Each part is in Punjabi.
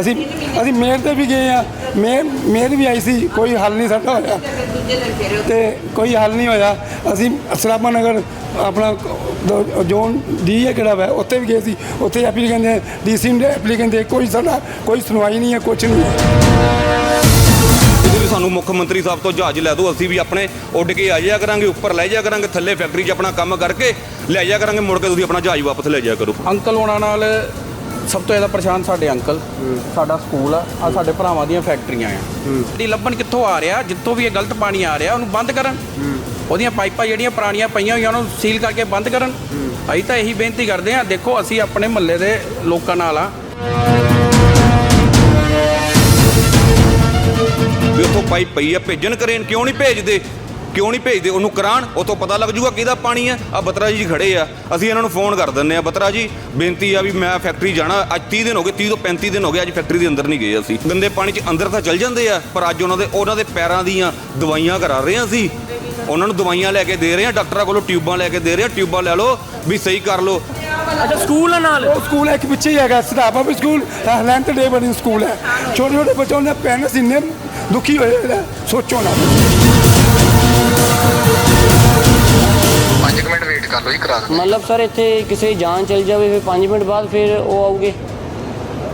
ਅਸੀਂ ਅਸੀਂ ਮੇਰ ਤੇ ਵੀ ਗਏ ਆ। ਮੇਰ ਮੇਰ ਵੀ ਆਈ ਸੀ ਕੋਈ ਹੱਲ ਨਹੀਂ ਸਾਡਾ ਹੋਇਆ। ਤੇ ਕੋਈ ਹੱਲ ਨਹੀਂ ਹੋਇਆ। ਅਸੀਂ ਸਰਾਭਾ ਨਗਰ ਆਪਣਾ ਦ- ਜ਼ੋਨ ਡੀ ਹੈ ਕਿਹੜਾ ਵਾ ਉੱਥੇ ਵੀ ਗਏ ਸੀ। ਉੱਥੇ ਐਪਲੀਕੈਂਟ ਦੇ ਡੀਸੀ ਨੇ ਐਪਲੀਕੈਂਟ ਦੇ ਕੋਈ ਸਾਡਾ ਕੋਈ ਸੁਣਵਾਈ ਨਹੀਂ ਹੈ ਕੁਛ ਨਹੀਂ ਹੈ। ਵੀ ਸਾਨੂੰ ਮੁੱਖ ਮੰਤਰੀ ਸਾਹਿਬ ਤੋਂ ਜਹਾਜ਼ ਲੈ ਦਿਓ ਅਸੀਂ ਵੀ ਆਪਣੇ ਉੱਡ ਕੇ ਆ ਜਾਇਆ ਕਰਾਂਗੇ ਉੱਪਰ ਲੈ ਜਾਇਆ ਕਰਾਂਗੇ ਥੱਲੇ ਫੈਕਟਰੀ 'ਚ ਆਪਣਾ ਕੰਮ ਕਰਕੇ ਲੈ ਜਾਇਆ ਕਰਾਂਗੇ ਮੁੜ ਕੇ ਤੁਸੀਂ ਆਪਣਾ ਜਹਾਜ਼ ਵਾਪਸ ਲੈ ਜਾਇਆ ਕਰੋ। ਅੰਕਲ ਹੋਣਾ ਨਾਲ ਸਭ ਤੋਂ ਜ਼ਿਆਦਾ ਪਰੇਸ਼ਾਨ ਸਾਡੇ ਅੰਕਲ ਸਾਡਾ ਸਕੂਲ ਆ ਆ ਸਾਡੇ ਭਰਾਵਾਂ ਦੀਆਂ ਫੈਕਟਰੀਆਂ ਆ। ਦੀ ਲੱਭਣ ਕਿੱਥੋਂ ਆ ਰਿਹਾ ਜਿੱਥੋਂ ਵੀ ਇਹ ਗਲਤ ਪਾਣੀ ਆ ਰਿਹਾ ਉਹਨੂੰ ਬੰਦ ਕਰਨ। ਉਹਦੀਆਂ ਪਾਈਪਾਂ ਜਿਹੜੀਆਂ ਪੁਰਾਣੀਆਂ ਪਈਆਂ ਹੋਈਆਂ ਉਹਨੂੰ ਸੀਲ ਕਰਕੇ ਬੰਦ ਕਰਨ। ਅਸੀਂ ਤਾਂ ਇਹੀ ਬੇਨਤੀ ਕਰਦੇ ਆ ਦੇਖੋ ਅਸੀਂ ਆਪਣੇ ਮਹੱਲੇ ਦੇ ਲੋਕਾਂ ਨਾਲ ਆ। ਵੀ ਉੱਥੋਂ ਪਾਈਪ ਪਈ ਆ ਭੇਜਣ ਕਰੇਨ ਕਿਉਂ ਨਹੀਂ ਭੇਜਦੇ? ਕਿਉਂ ਨਹੀਂ ਭੇਜਦੇ? ਉਹਨੂੰ ਕਰਾਣ ਉਤੋਂ ਪਤਾ ਲੱਗ ਜੂਗਾ ਕਿਹਦਾ ਪਾਣੀ ਹੈ ਆ ਬਤਰਾ ਜੀ ਖੜੇ ਆ। ਅਸੀਂ ਇਹਨਾਂ ਨੂੰ ਫੋਨ ਕਰ ਦਿੰਨੇ ਆ ਬਤਰਾ ਜੀ ਬੇਨਤੀ ਆ ਵੀ ਮੈਂ ਫੈਕਟਰੀ ਜਾਣਾ। ਅੱਜ 30 ਦਿਨ ਹੋ ਗਏ 30 ਤੋਂ 35 ਦਿਨ ਹੋ ਗਏ ਅੱਜ ਫੈਕਟਰੀ ਦੇ ਅੰਦਰ ਨਹੀਂ ਗਏ ਅਸੀਂ। ਗੰਦੇ ਪਾਣੀ 'ਚ ਅੰਦਰ ਤਾਂ ਚੱਲ ਜਾਂਦੇ ਆ ਪਰ ਅੱਜ ਉਹਨਾਂ ਦੇ ਉਹਨਾਂ ਦੇ ਪੈਰਾਂ ਦੀਆਂ ਦਵਾਈਆਂ ਕਰਾ ਰਹੇ ਆ ਅਸੀਂ। ਉਹਨਾਂ ਨੂੰ ਦਵਾਈਆਂ ਲੈ ਕੇ ਦੇ ਰਹੇ ਆ ਡਾਕਟਰਾਂ ਕੋਲੋਂ ਟਿਊਬਾਂ ਲੈ ਕੇ ਦੇ ਰਹੇ ਆ ਟਿਊਬਾਂ ਲੈ ਲਓ ਵੀ ਸਹੀ ਕਰ ਲਓ। ਅੱਛਾ ਸਕੂਲ ਆ ਨਾਲ? ਉਹ ਸਕੂਲ ਇੱਕ ਪਿੱਛੇ ਹੀ ਹੈਗਾ ਸਦਾਪਾ ਵੀ ਸਕੂਲ। ਲੈਂਥ ਡੇ ਬਣੀ ਸਕੂਲ ਹੈ। ਛੋਟੇ ਛੋਟੇ ਬੱਚੋਂ ਦੇ ਪੈਰੈਂਟਸ ਇੰਨੇ ਦੁਖੀ ਹੋਏ ਨੇ, ਸੋਚੋ ਨਾ। 5 ਮਿੰਟ ਵੇਟ ਕਰ ਲਓ ਜੀ ਕਰਾ ਦਿੰਦੇ ਮਤਲਬ ਸਰ ਇੱਥੇ ਕਿਸੇ ਦੀ ਜਾਨ ਚਲ ਜਾਵੇ ਫਿਰ 5 ਮਿੰਟ ਬਾਅਦ ਫਿਰ ਉਹ ਆਉਗੇ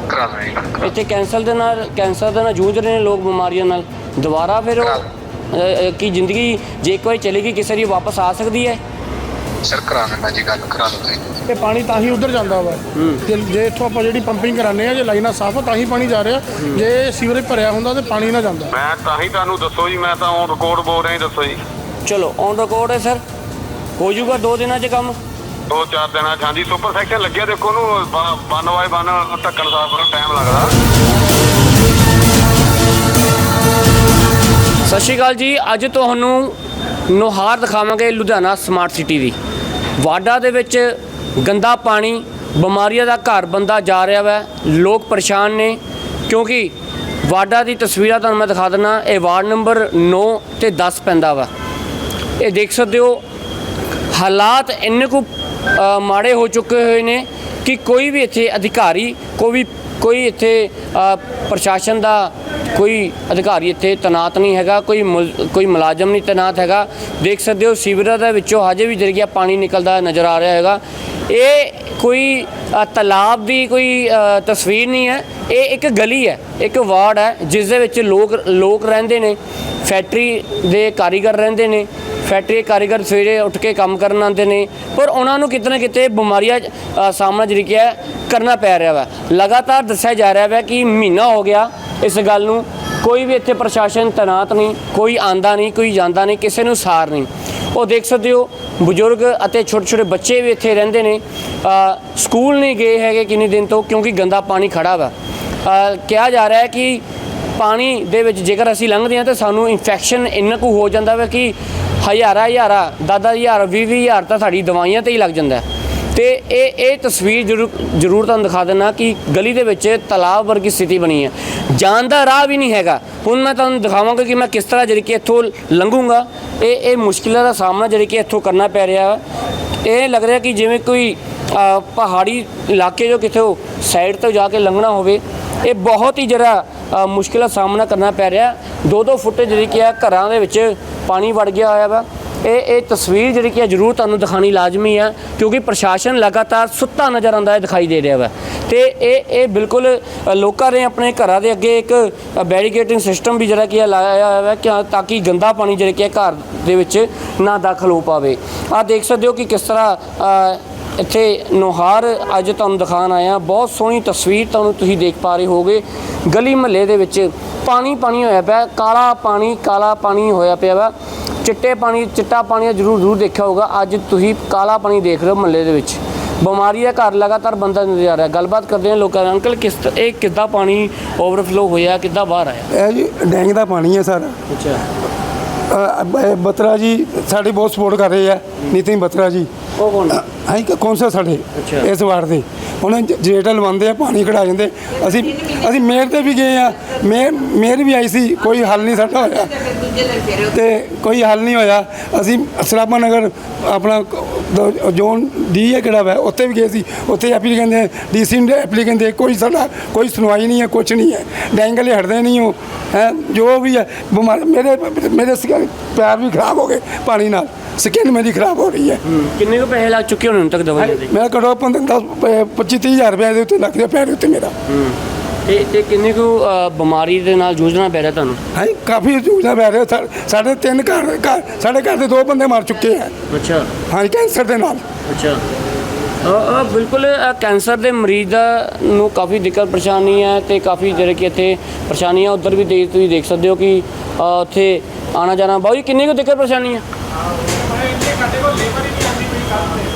ਕਰਾ ਦਿੰਦੇ ਇੱਥੇ ਕੈਂਸਰ ਦੇ ਨਾਲ ਕੈਂਸਰ ਦੇ ਨਾਲ ਜੂਝ ਰਹੇ ਨੇ ਲੋਕ ਬਿਮਾਰੀਆਂ ਨਾਲ। ਦੁਬਾਰਾ ਫਿਰ ਉਹ ਅ, ਅ, ਕੀ ਜ਼ਿੰਦਗੀ ਜੇ ਇੱਕ ਵਾਰੀ ਚਲੀ ਗਈ ਕਿਸੇ ਦੀ ਵਾਪਸ ਆ ਸਕਦੀ ਹੈ? ਸਰ ਕਰਾ ਦਿੰਦਾ ਜੀ ਗੱਲ ਕਰਾ ਦਿੰਦਾ ਜੀ। ਇਹ ਪਾਣੀ ਤਾਂ ਹੀ ਉਧਰ ਜਾਂਦਾ ਵਾ। ਜੇ ਜੇ ਇੱਥੋਂ ਆਪਾਂ ਜਿਹੜੀ ਪੰਪਿੰਗ ਕਰਾਉਂਦੇ ਆ ਜੇ ਲਾਈਨਾਂ ਸਾਫ਼ ਆ ਤਾਂ ਹੀ ਪਾਣੀ ਜਾ ਰਿਹਾ। ਜੇ ਸੀਵਰੇਜ ਭਰਿਆ ਹੁੰਦਾ ਤੇ ਪਾਣੀ ਨਾ ਜਾਂਦਾ। ਮੈਂ ਤਾਂ ਹੀ ਤੁਹਾਨੂੰ ਦੱਸੋ ਜੀ ਮੈਂ ਤਾਂ ਔਨ ਰਿਕਾਰਡ ਬੋਲ ਰਿਹਾ ਜੀ ਦੱਸੋ ਜੀ। ਚਲੋ ਔਨ ਰਿਕਾਰਡ ਹੈ ਸਰ। ਹੋ ਜਾਊਗਾ 2 ਦਿਨਾਂ 'ਚ ਕੰਮ। ਦੋ ਚਾਰ ਦਿਨਾਂ 'ਚ ਹਾਂਜੀ ਸੁਪਰ ਸੈਕਸ਼ਨ ਲੱਗਿਆ ਦੇਖੋ ਉਹਨੂੰ ਬਨ ਵਾਏ ਬਨ ਢੱਕਣ ਸਾਫ਼ ਕਰਨ ਟਾਈਮ ਲੱਗਦਾ। ਸਤਿ ਸ਼੍ਰੀ ਅਕਾਲ ਜੀ ਅੱਜ ਤੁਹਾਨੂੰ ਨੁਹਾਰ ਦਿਖਾਵਾਂਗੇ ਲੁਧਿਆਣਾ ਸਮਾਰਟ ਸਿਟੀ ਦੀ। ਵਾਡਾ ਦੇ ਵਿੱਚ ਗੰਦਾ ਪਾਣੀ, ਬਿਮਾਰੀਆਂ ਦਾ ਘਰ ਬੰਦਾ ਜਾ ਰਿਹਾ ਵੈ। ਲੋਕ ਪਰੇਸ਼ਾਨ ਨੇ, ਕਿਉਂਕਿ ਵਾਡਾ ਦੀ ਤਸਵੀਰਾਂ ਤੁਹਾਨੂੰ ਮੈਂ ਦਿਖਾ ਦਿੰਦਾ, ਇਹ ਵਾਰਡ ਨੰਬਰ 9 ਤੇ 10 ਪੈਂਦਾ ਵਾ। ਇਹ ਦੇਖ ਸਕਦੇ ਹੋ, ਹਾਲਾਤ ਇੰਨੇ ਕੁ ਮਾੜੇ ਹੋ ਚੁੱਕੇ ਹੋਏ ਨੇ ਕਿ ਕੋਈ ਵੀ ਇੱਥੇ ਅਧਿਕਾਰੀ, ਕੋਈ ਵੀ ਕੋਈ ਇੱਥੇ ਪ੍ਰਸ਼ਾਸਨ ਦਾ ਕੋਈ ਅਧਿਕਾਰੀ ਇੱਥੇ ਤੈਨਾਤ ਨਹੀਂ ਹੈਗਾ, ਕੋਈ ਮੁਲ- ਕੋਈ ਮੁਲਾਜ਼ਮ ਨਹੀਂ ਤੈਨਾਤ ਹੈਗਾ। ਦੇਖ ਸਕਦੇ ਹੋ ਸੀਵਰਾਂ ਦੇ ਵਿੱਚੋਂ ਹਜੇ ਵੀ ਜਰੀਆ ਪਾਣੀ ਨਿਕਲਦਾ ਨਜ਼ਰ ਆ ਰਿਹਾ ਹੈਗਾ। ਇਹ ਕੋਈ ਤਲਾਬ ਦੀ ਕੋਈ ਤਸਵੀਰ ਨਹੀਂ ਹੈ। ਇਹ ਇੱਕ ਗਲੀ ਹੈ, ਇੱਕ ਵਾਰਡ ਹੈ, ਜਿਸ ਦੇ ਵਿੱਚ ਲੋਕ ਲੋਕ ਰਹਿੰਦੇ ਨੇ। ਫੈਕਟਰੀ ਦੇ ਕਾਰੀਗਰ ਰਹਿੰਦੇ ਨੇ, ਫੈਕਟਰੀ ਦੇ ਕਾਰੀਗਰ ਸਵੇਰੇ ਉੱਠ ਕੇ ਕੰਮ ਕਰਨ ਆਉਂਦੇ ਨੇ, ਪਰ ਉਹਨਾਂ ਨੂੰ ਕਿਤੇ ਨਾ ਕਿਤੇ ਬਿਮਾਰੀਆਂ ਸਾਹਮਣਾ ਜਿਹੜੀ ਕਿ ਕਰਨਾ ਪੈ ਰਿਹਾ ਵਾ। ਲਗਾਤਾਰ ਦੱਸਿਆ ਜਾ ਰਿਹਾ ਵਾ ਕਿ ਮਹੀਨਾ ਹੋ ਗਿਆ ਇਸ ਗੱਲ ਨੂੰ, ਕੋਈ ਵੀ ਇੱਥੇ ਪ੍ਰਸ਼ਾਸਨ ਤੈਨਾਤ ਨਹੀਂ, ਕੋਈ ਆਂਦਾ ਨਹੀਂ, ਕੋਈ ਜਾਂਦਾ ਨਹੀਂ, ਕਿਸੇ ਨੂੰ ਸਾਰ ਨਹੀਂ। ਉਹ ਦੇਖ ਸਕਦੇ ਹੋ, ਬਜ਼ੁਰਗ ਅਤੇ ਛੋਟੇ ਛੋਟੇ ਬੱਚੇ ਵੀ ਇੱਥੇ ਰਹਿੰਦੇ ਨੇ। ਸਕੂਲ ਨਹੀਂ ਗਏ ਹੈਗੇ ਕਿੰਨੇ ਦਿਨ ਤੋਂ ਕਿਉਂਕਿ ਗੰਦਾ ਪਾਣੀ ਖੜਾ ਵਾ। ਕਿਹਾ ਜਾ ਰਿਹਾ ਹੈ ਕਿ ਪਾਣੀ ਦੇ ਵਿੱਚ ਜੇਕਰ ਅਸੀਂ ਲੰਘਦੇ ਹਾਂ ਤਾਂ ਸਾਨੂੰ ਇਨਫੈਕਸ਼ਨ ਇੰਨਾ ਕੁ ਹੋ ਜਾਂਦਾ ਵਾ ਕਿ ਹਜ਼ਾਰਾਂ ਹਜ਼ਾਰਾਂ ਦਸ ਦਸ ਹਜ਼ਾਰ ਵੀਹ ਵੀਹ ਹਜ਼ਾਰ ਤਾਂ ਸਾਡੀ ਦਵਾਈਆਂ ਤੇ ਹੀ ਲੱਗ ਜਾਂਦਾ ਹੈ। ਤੇ ਇਹ ਇਹ ਤਸਵੀਰ ਜ਼ਰੂਰ ਜ਼ਰੂਰ ਤੁਹਾਨੂੰ ਦਿਖਾ ਦੇਣਾ ਕਿ ਗਲੀ ਦੇ ਵਿੱਚ ਤਾਲਾਬ ਵਰਗੀ ਸਥਿਤੀ ਬਣੀ ਹੈ। ਜਾਣ ਦਾ ਰਾਹ ਵੀ ਨਹੀਂ ਹੈਗਾ। ਹੁਣ ਮੈਂ ਤੁਹਾਨੂੰ ਦਿਖਾਵਾਂਗਾ ਕਿ ਮੈਂ ਕਿਸ ਤਰ੍ਹਾਂ ਜਿਹੜੀ ਕਿ ਇੱਥੋਂ ਲੰਘੂੰਗਾ। ਇਹ ਇਹ ਮੁਸ਼ਕਿਲਾਂ ਦਾ ਸਾਹਮਣਾ ਜਿਹੜੀ ਕਿ ਇੱਥੋਂ ਕਰਨਾ ਪੈ ਰਿਹਾ ਵਾ। ਇਹ ਲੱਗ ਰਿਹਾ ਕਿ ਜਿਵੇਂ ਕੋਈ ਪਹਾੜੀ ਇਲਾਕੇ ਜੋ ਕਿਤੇ ਸਾਈਡ ਤੋਂ ਜਾ ਕੇ ਲੰਘਣਾ ਹੋਵੇ ਇਹ ਬਹੁਤ ਹੀ ਜਿਹੜਾ ਮੁਸ਼ਕਿਲ ਦਾ ਸਾਹਮਣਾ ਕਰਨਾ ਪੈ ਰਿਹਾ। ਦੋ ਦੋ ਫੁੱਟ ਜਿਹੜੀ ਕਿ ਆ ਘਰਾਂ ਦੇ ਵਿੱਚ ਪਾਣੀ ਵੜ ਗਿਆ ਹੋਇਆ ਵਾ। ਇਹ ਇਹ ਤਸਵੀਰ ਜਿਹੜੀ ਕਿ ਆ ਜ਼ਰੂਰ ਤੁਹਾਨੂੰ ਦਿਖਾਣੀ ਲਾਜ਼ਮੀ ਆ, ਕਿਉਂਕਿ ਪ੍ਰਸ਼ਾਸਨ ਲਗਾਤਾਰ ਸੁੱਤਾ ਨਜ਼ਰ ਆਉਂਦਾ ਹੈ, ਦਿਖਾਈ ਦੇ ਰਿਹਾ ਵਾ। ਤੇ ਇਹ ਇਹ ਬਿਲਕੁਲ ਲੋਕਾਂ ਨੇ ਆਪਣੇ ਘਰਾਂ ਦੇ ਅੱਗੇ ਇੱਕ ਬੈਰੀਕੇਟਿੰਗ ਸਿਸਟਮ ਵੀ ਜਿਹੜਾ ਕਿ ਆ ਲਾਇਆ ਹੋਇਆ ਹੈ ਕਿ ਤਾਂ ਕਿ ਗੰਦਾ ਪਾਣੀ ਜਿਹੜਾ ਕਿ ਘਰ ਦੇ ਵਿੱਚ ਨਾ ਦਾਖਲ ਹੋ ਪਾਵੇ। ਆ ਦੇਖ ਸਕਦੇ ਹੋ ਕਿ ਕਿਸ ਤਰ੍ਹਾਂ ਇੱਥੇ ਨੁਹਾਰ ਅੱਜ ਤੁਹਾਨੂੰ ਦਿਖਾਣ ਆਇਆ ਬਹੁਤ ਸੋਹਣੀ ਤਸਵੀਰ ਤੁਹਾਨੂੰ ਤੁਸੀਂ ਦੇਖ ਪਾ ਰਹੇ ਹੋਗੇ। ਗਲੀ ਮਹੱਲੇ ਦੇ ਵਿੱਚ ਪਾਣੀ ਪਾਣੀ ਹੋਇਆ ਪਿਆ ਕਾਲਾ ਪਾਣੀ ਕਾਲਾ ਪਾਣੀ ਹੋਇਆ ਪਿਆ ਵਾ। ਚਿੱਟੇ ਪਾਣੀ ਚਿੱਟਾ ਪਾਣੀ ਜ਼ਰੂਰ ਜ਼ਰੂਰ ਦੇਖਿਆ ਹੋਗਾ ਅੱਜ ਤੁਸੀਂ ਕਾਲਾ ਪਾਣੀ ਦੇਖ ਰਹੇ ਹੋ ਮਹੱਲੇ ਦੇ ਵਿੱਚ। ਬਿਮਾਰੀ ਦਾ ਘਰ ਲਗਾਤਾਰ ਬੰਦਾ ਨਜ਼ਰ ਆ ਰਿਹਾ। ਗੱਲਬਾਤ ਕਰਦੇ ਹਾਂ ਲੋਕਾਂ ਨਾਲ। ਅੰਕਲ ਕਿਸ ਇਹ ਕਿੱਦਾਂ ਪਾਣੀ ਓਵਰਫਲੋ ਹੋਇਆ ਕਿੱਦਾਂ ਬਾਹਰ ਆਇਆ? ਇਹ ਜੀ ਡੈਂਗ ਦਾ ਪਾਣੀ ਹੈ ਸਾਰਾ। ਅੱਛਾ। ਬਤਰਾ ਜੀ ਸਾਡੀ ਬਹੁਤ ਸਪੋਰਟ ਕਰ ਰਹੇ ਆ। ਨਿਤਿਨ ਬਤਰਾ ਜੀ। ਉਹ ਕੌਣ ਅਸੀਂ ਕੌਂਸਲ ਸਾਡੇ? ਅੱਛਾ। ਇਸ ਵਾਰਡ ਦੇ। ਉਹਨੇ ਜਨਰੇਟਰ ਲਵਾਉਂਦੇ ਆ ਪਾਣੀ ਕਢਾ ਜਾਂਦੇ ਅਸੀਂ ਅਸੀਂ ਮੇਅਰ ਤੇ ਵੀ ਗਏ ਆ। ਮੇਅਰ ਮੇਅਰ ਵੀ ਆਈ ਸੀ। ਕੋਈ ਹੱਲ ਨਹੀਂ ਸਾਡਾ ਹੋਇਆ। ਤੇ ਕੋਈ ਹੱਲ ਨਹੀਂ ਹੋਇਆ। ਅਸੀਂ ਸਰਾਭਾ ਨਗਰ ਆਪਣਾ ਦ- ਜ਼ੋਨ ਡੀ ਹੈ ਕਿਹੜਾ ਵਾ ਉੱਥੇ ਵੀ ਗਏ ਸੀ। ਉੱਥੇ ਐਪਲੀਕੈਂਟ ਦੇ ਡੀਸੀ ਨੇ ਐਪਲੀਕੈਂਟ ਦੇ ਕੋਈ ਸਾਡਾ ਕੋਈ ਸੁਣਵਾਈ ਨਹੀਂ ਹੈ ਕੁਝ ਨਹੀਂ ਹੈ। ਡੈਂਗਲੇ ਹਟਦੇ ਨਹੀਂ ਹੋ ਹੈ ਜੋ ਵੀ ਹੈ ਬਿਮਾਰ ਮੇਰੇ ਮੇਰੇ ਸਕਿਨ- ਪੈਰ ਵੀ ਖਰਾਬ ਹੋ ਗਏ ਪਾਣੀ ਨਾਲ। ਸਕਿਨ ਮੇਰੀ ਖਰਾਬ ਹੋ ਰਹੀ ਹੈ। ਕਿੰਨੇ ਕੁ ਪੈਸੇ ਲੱਗ ਚੁੱਕੇ ਹੋਣੇ ਤੱਕ ਦਵਾਈਆਂ ਦੇ? ਮੈਂ ਘੱਟੋ 15 25 30 ਹਜ਼ਾਰ ਰੁਪਏ ਦੇ ਉੱਤੇ ਲੱਗ ਗਿਆ ਪੈਰ ਉੱਤੇ ਮੇਰਾ। ਤੇ ਤੇ ਕਿੰਨੇ ਕੁ ਅ, ਬਿਮਾਰੀ ਦੇ ਨਾਲ ਜੂਝਣਾ ਪੈ ਰਿਹਾ ਤੁਹਾਨੂੰ? ਹੈ? ਕਾਫੀ ਜੂਝਣਾ ਪੈ ਰਿਹਾ। ਸਾ- ਸਾਡੇ ਤਿੰਨ ਘਰ ਘਰ- ਸਾਡੇ ਘਰ ਦੇ ਦੋ ਬੰਦੇ ਮਰ ਚੁੱਕੇ ਆ। ਅੱਛਾ। ਹਾਂ ਕੈਂਸਰ ਦੇ ਨਾਲ। ਅੱਛਾ। ਅ, ਅ, ਬਿਲਕੁਲ ਅ, ਕੈਂਸਰ ਦੇ ਮਰੀਜ਼ ਦਾ ਨੂੰ ਕਾਫੀ ਦਿੱਕਤ ਪਰੇਸ਼ਾਨੀ ਹੈ ਤੇ ਕਾਫੀ ਜਿਹੜੇ ਕਿ ਇੱਥੇ ਪਰੇਸ਼ਾਨੀਆਂ ਉਧਰ ਵੀ ਦੇਖ ਤੁਸੀਂ ਦੇਖ ਸਕਦੇ ਹੋ ਕਿ ਅ, ਉੱਥੇ ਆਣਾ ਜਾਣਾ ਬਾਊ ਜੀ ਕਿੰਨੀ ਕੁ ਦਿੱਕਤ ਪਰੇਸ਼ਾਨੀ ਹੈ।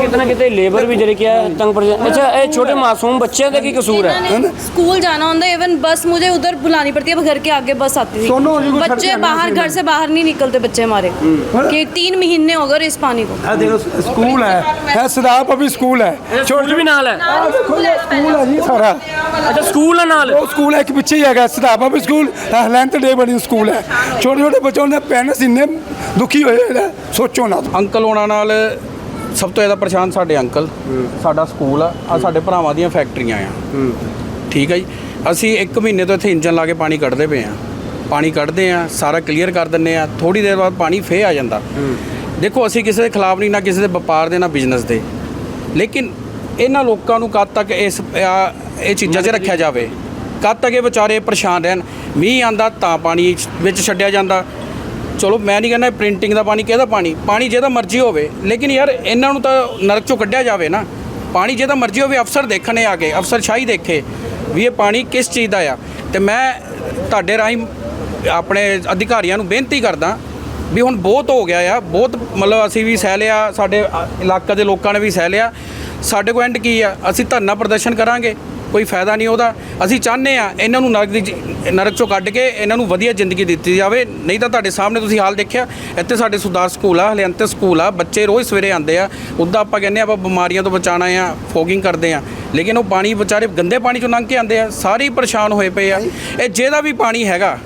ਕਿਤਨਾ ਕਿਤੇ ਲੇਬਰ ਵੀ ਜਿਹੜੇ ਕਿ ਹੈ ਤੰਗ ਪਰੇਸ਼ਾਨ ਅੱਛਾ ਇਹ ਛੋਟੇ ਮਾਸੂਮ ਬੱਚਿਆਂ ਦਾ ਕੀ ਕਸੂਰ ਹੈ है ना? स्कूल जाना होता है इवन बस मुझे उधर बुलानी पड़ती है अब घर के आगे बस आती थी सोनू जी को छड़ के बच्चे आना बाहर चाहिए। घर से बाहर नहीं निकलते बच्चे हमारे कि तीन महीने हो गए इस पानी को ਇਹ ਦੇਖੋ ਸਕੂਲ ਹੈ ਹੈ ਸਦਾਪ ਅਭੀ ਸਕੂਲ ਹੈ ਛੋਟੇ ਵੀ ਨਾਲ ਹੈ ਸਕੂਲ ਹੈ ਜੀ ਸਾਰਾ ਅੱਛਾ ਸਕੂਲ ਹੈ ਨਾਲ ਉਹ ਸਕੂਲ ਹੈ ਇੱਕ ਪਿੱਛੇ ਹੀ ਹੈਗਾ ਸਦਾਪ ਅਭੀ ਸਕੂਲ ਲੈਂਥ ਡੇ ਬੜੀ ਸਕੂਲ ਹੈ ਛੋਟੇ ਛੋਟੇ ਬੱਚੋਂ ਦੇ ਪੈਰੈਂਟਸ ਇੰਨੇ ਦੁਖੀ ਹੋਏ ਹੋਏ ਨੇ ਸੋਚੋ ਨਾ ਅੰਕਲ ਹੋਣਾ ਨਾਲ ਸਭ ਤੋਂ ਜ਼ਿਆਦਾ ਪਰੇਸ਼ਾਨ ਸਾਡੇ ਅੰਕਲ ਸਾਡਾ ਸਕੂਲ ਆ ਆ ਸਾਡੇ ਭਰਾਵਾਂ ਦੀਆਂ ਫੈਕਟਰੀਆਂ ਆ। ਠੀਕ ਹੈ ਜੀ? ਅਸੀਂ 1 ਮਹੀਨੇ ਤੋਂ ਇੱਥੇ ਇੰਜਨ ਲਾ ਕੇ ਪਾਣੀ ਕੱਢਦੇ ਪਏ ਆ। ਪਾਣੀ ਕੱਢਦੇ ਆ ਸਾਰਾ ਕਲੀਅਰ ਕਰ ਦਿੰਨੇ ਆ ਥੋੜੀ ਦੇਰ ਬਾਅਦ ਪਾਣੀ ਫੇਰ ਆ ਜਾਂਦਾ। ਦੇਖੋ ਅਸੀਂ ਕਿਸੇ ਦੇ ਖਿਲਾਫ ਨਹੀਂ ਨਾ ਕਿਸੇ ਦੇ ਵਪਾਰ ਦੇ ਨਾ ਬਿਜ਼ਨਸ ਦੇ। ਲੇਕਿਨ ਇਹਨਾਂ ਲੋਕਾਂ ਨੂੰ ਕਦ ਤੱਕ ਇਸ ਇਹ ਚੀਜ਼ਾਂ 'ਚ ਰੱਖਿਆ ਜਾਵੇ? ਕਦ ਤੱਕ ਇਹ ਵਿਚਾਰੇ ਪਰੇਸ਼ਾਨ ਰਹਿਣ? ਮੀਂਹ ਆਂਦਾ ਤਾਂ ਪਾਣੀ ਵਿੱਚ ਛੱਡਿਆ ਜਾਂਦਾ। ਚਲੋ ਮੈਂ ਨਹੀਂ ਕਹਿੰਦਾ ਪ੍ਰਿੰਟਿੰਗ ਦਾ ਪਾਣੀ, ਕਿਹਦਾ ਪਾਣੀ? ਪਾਣੀ ਜਿਹਦਾ ਮਰਜ਼ੀ ਹੋਵੇ, ਲੇਕਿਨ ਯਾਰ ਇਹਨਾਂ ਨੂੰ ਤਾਂ ਨਰਕ ਚੋਂ ਕੱਢਿਆ ਜਾਵੇ ਨਾ। ਪਾਣੀ ਜਿਹਦਾ ਮਰਜ਼ੀ ਹੋਵੇ, ਅਫਸਰ ਦੇਖਣੇ ਆ ਕੇ ਅਫਸਰ ਸ਼ਾਹੀ ਦੇਖੇ ਵੀ ਇਹ ਪਾਣੀ ਕਿਸ ਚੀਜ਼ ਦਾ ਆ। ਤੇ ਮੈਂ ਤੁਹਾਡੇ ਰਾਹੀਂ ਆਪਣੇ ਅਧਿਕਾਰੀਆਂ ਨੂੰ ਬੇਨਤੀ ਕਰਦਾ ਵੀ ਹੁਣ ਬਹੁਤ ਹੋ ਗਿਆ ਆ, ਬਹੁਤ ਮਤਲਬ ਅਸੀਂ ਵੀ ਸਹਿ ਲਿਆ, ਸਾਡੇ ਇਲਾਕਾ ਦੇ ਲੋਕਾਂ ਨੇ ਵੀ ਸਹਿ ਲਿਆ। ਸਾਡੇ ਕੋਲ ਐਂਡ ਕੀ ਆ? ਅਸੀਂ ਧਰਨਾ ਪ੍ਰਦਰਸ਼ਨ ਕਰਾਂਗੇ। ਕੋਈ ਫਾਇਦਾ ਨਹੀਂ ਉਹਦਾ। ਅਸੀਂ ਚਾਹੁੰਦੇ ਆ ਇਹਨਾਂ ਨੂੰ ਨਰਕ ਦੀ ਨਰਕ ਚੋਂ ਕੱਢ ਕੇ ਇਹਨਾਂ ਨੂੰ ਵਧੀਆ ਜ਼ਿੰਦਗੀ ਦਿੱਤੀ ਜਾਵੇ। ਨਹੀਂ ਤਾਂ ਤੁਹਾਡੇ ਸਾਹਮਣੇ ਤੁਸੀਂ ਹਾਲ ਦੇਖਿਆ ਇੱਥੇ ਸਾਡੇ ਸੁਧਾਰ ਸਕੂਲ ਆ ਹਲਿਆਂਤੇ ਸਕੂਲ ਆ ਬੱਚੇ ਰੋਜ਼ ਸਵੇਰੇ ਆਉਂਦੇ ਆ। ਉੱਦਾਂ ਆਪਾਂ ਕਹਿੰਦੇ ਆਪਾਂ ਬਿਮਾਰੀਆਂ ਤੋਂ ਬਚਾਉਣਾ ਆ ਫੋਗਿੰਗ ਕਰਦੇ ਆ। ਲੇਕਿਨ ਉਹ ਪਾਣੀ ਵਿਚਾਰੇ ਗੰਦੇ ਪਾਣੀ ਚੋਂ ਲੰਘ ਕੇ ਆਉਂਦੇ ਆ ਸਾਰੇ ਪਰੇਸ਼ਾਨ ਹੋਏ ਪਏ ਆ। ਇਹ ਜਿਹਦਾ ਵੀ ਪਾਣੀ ਹੈਗਾ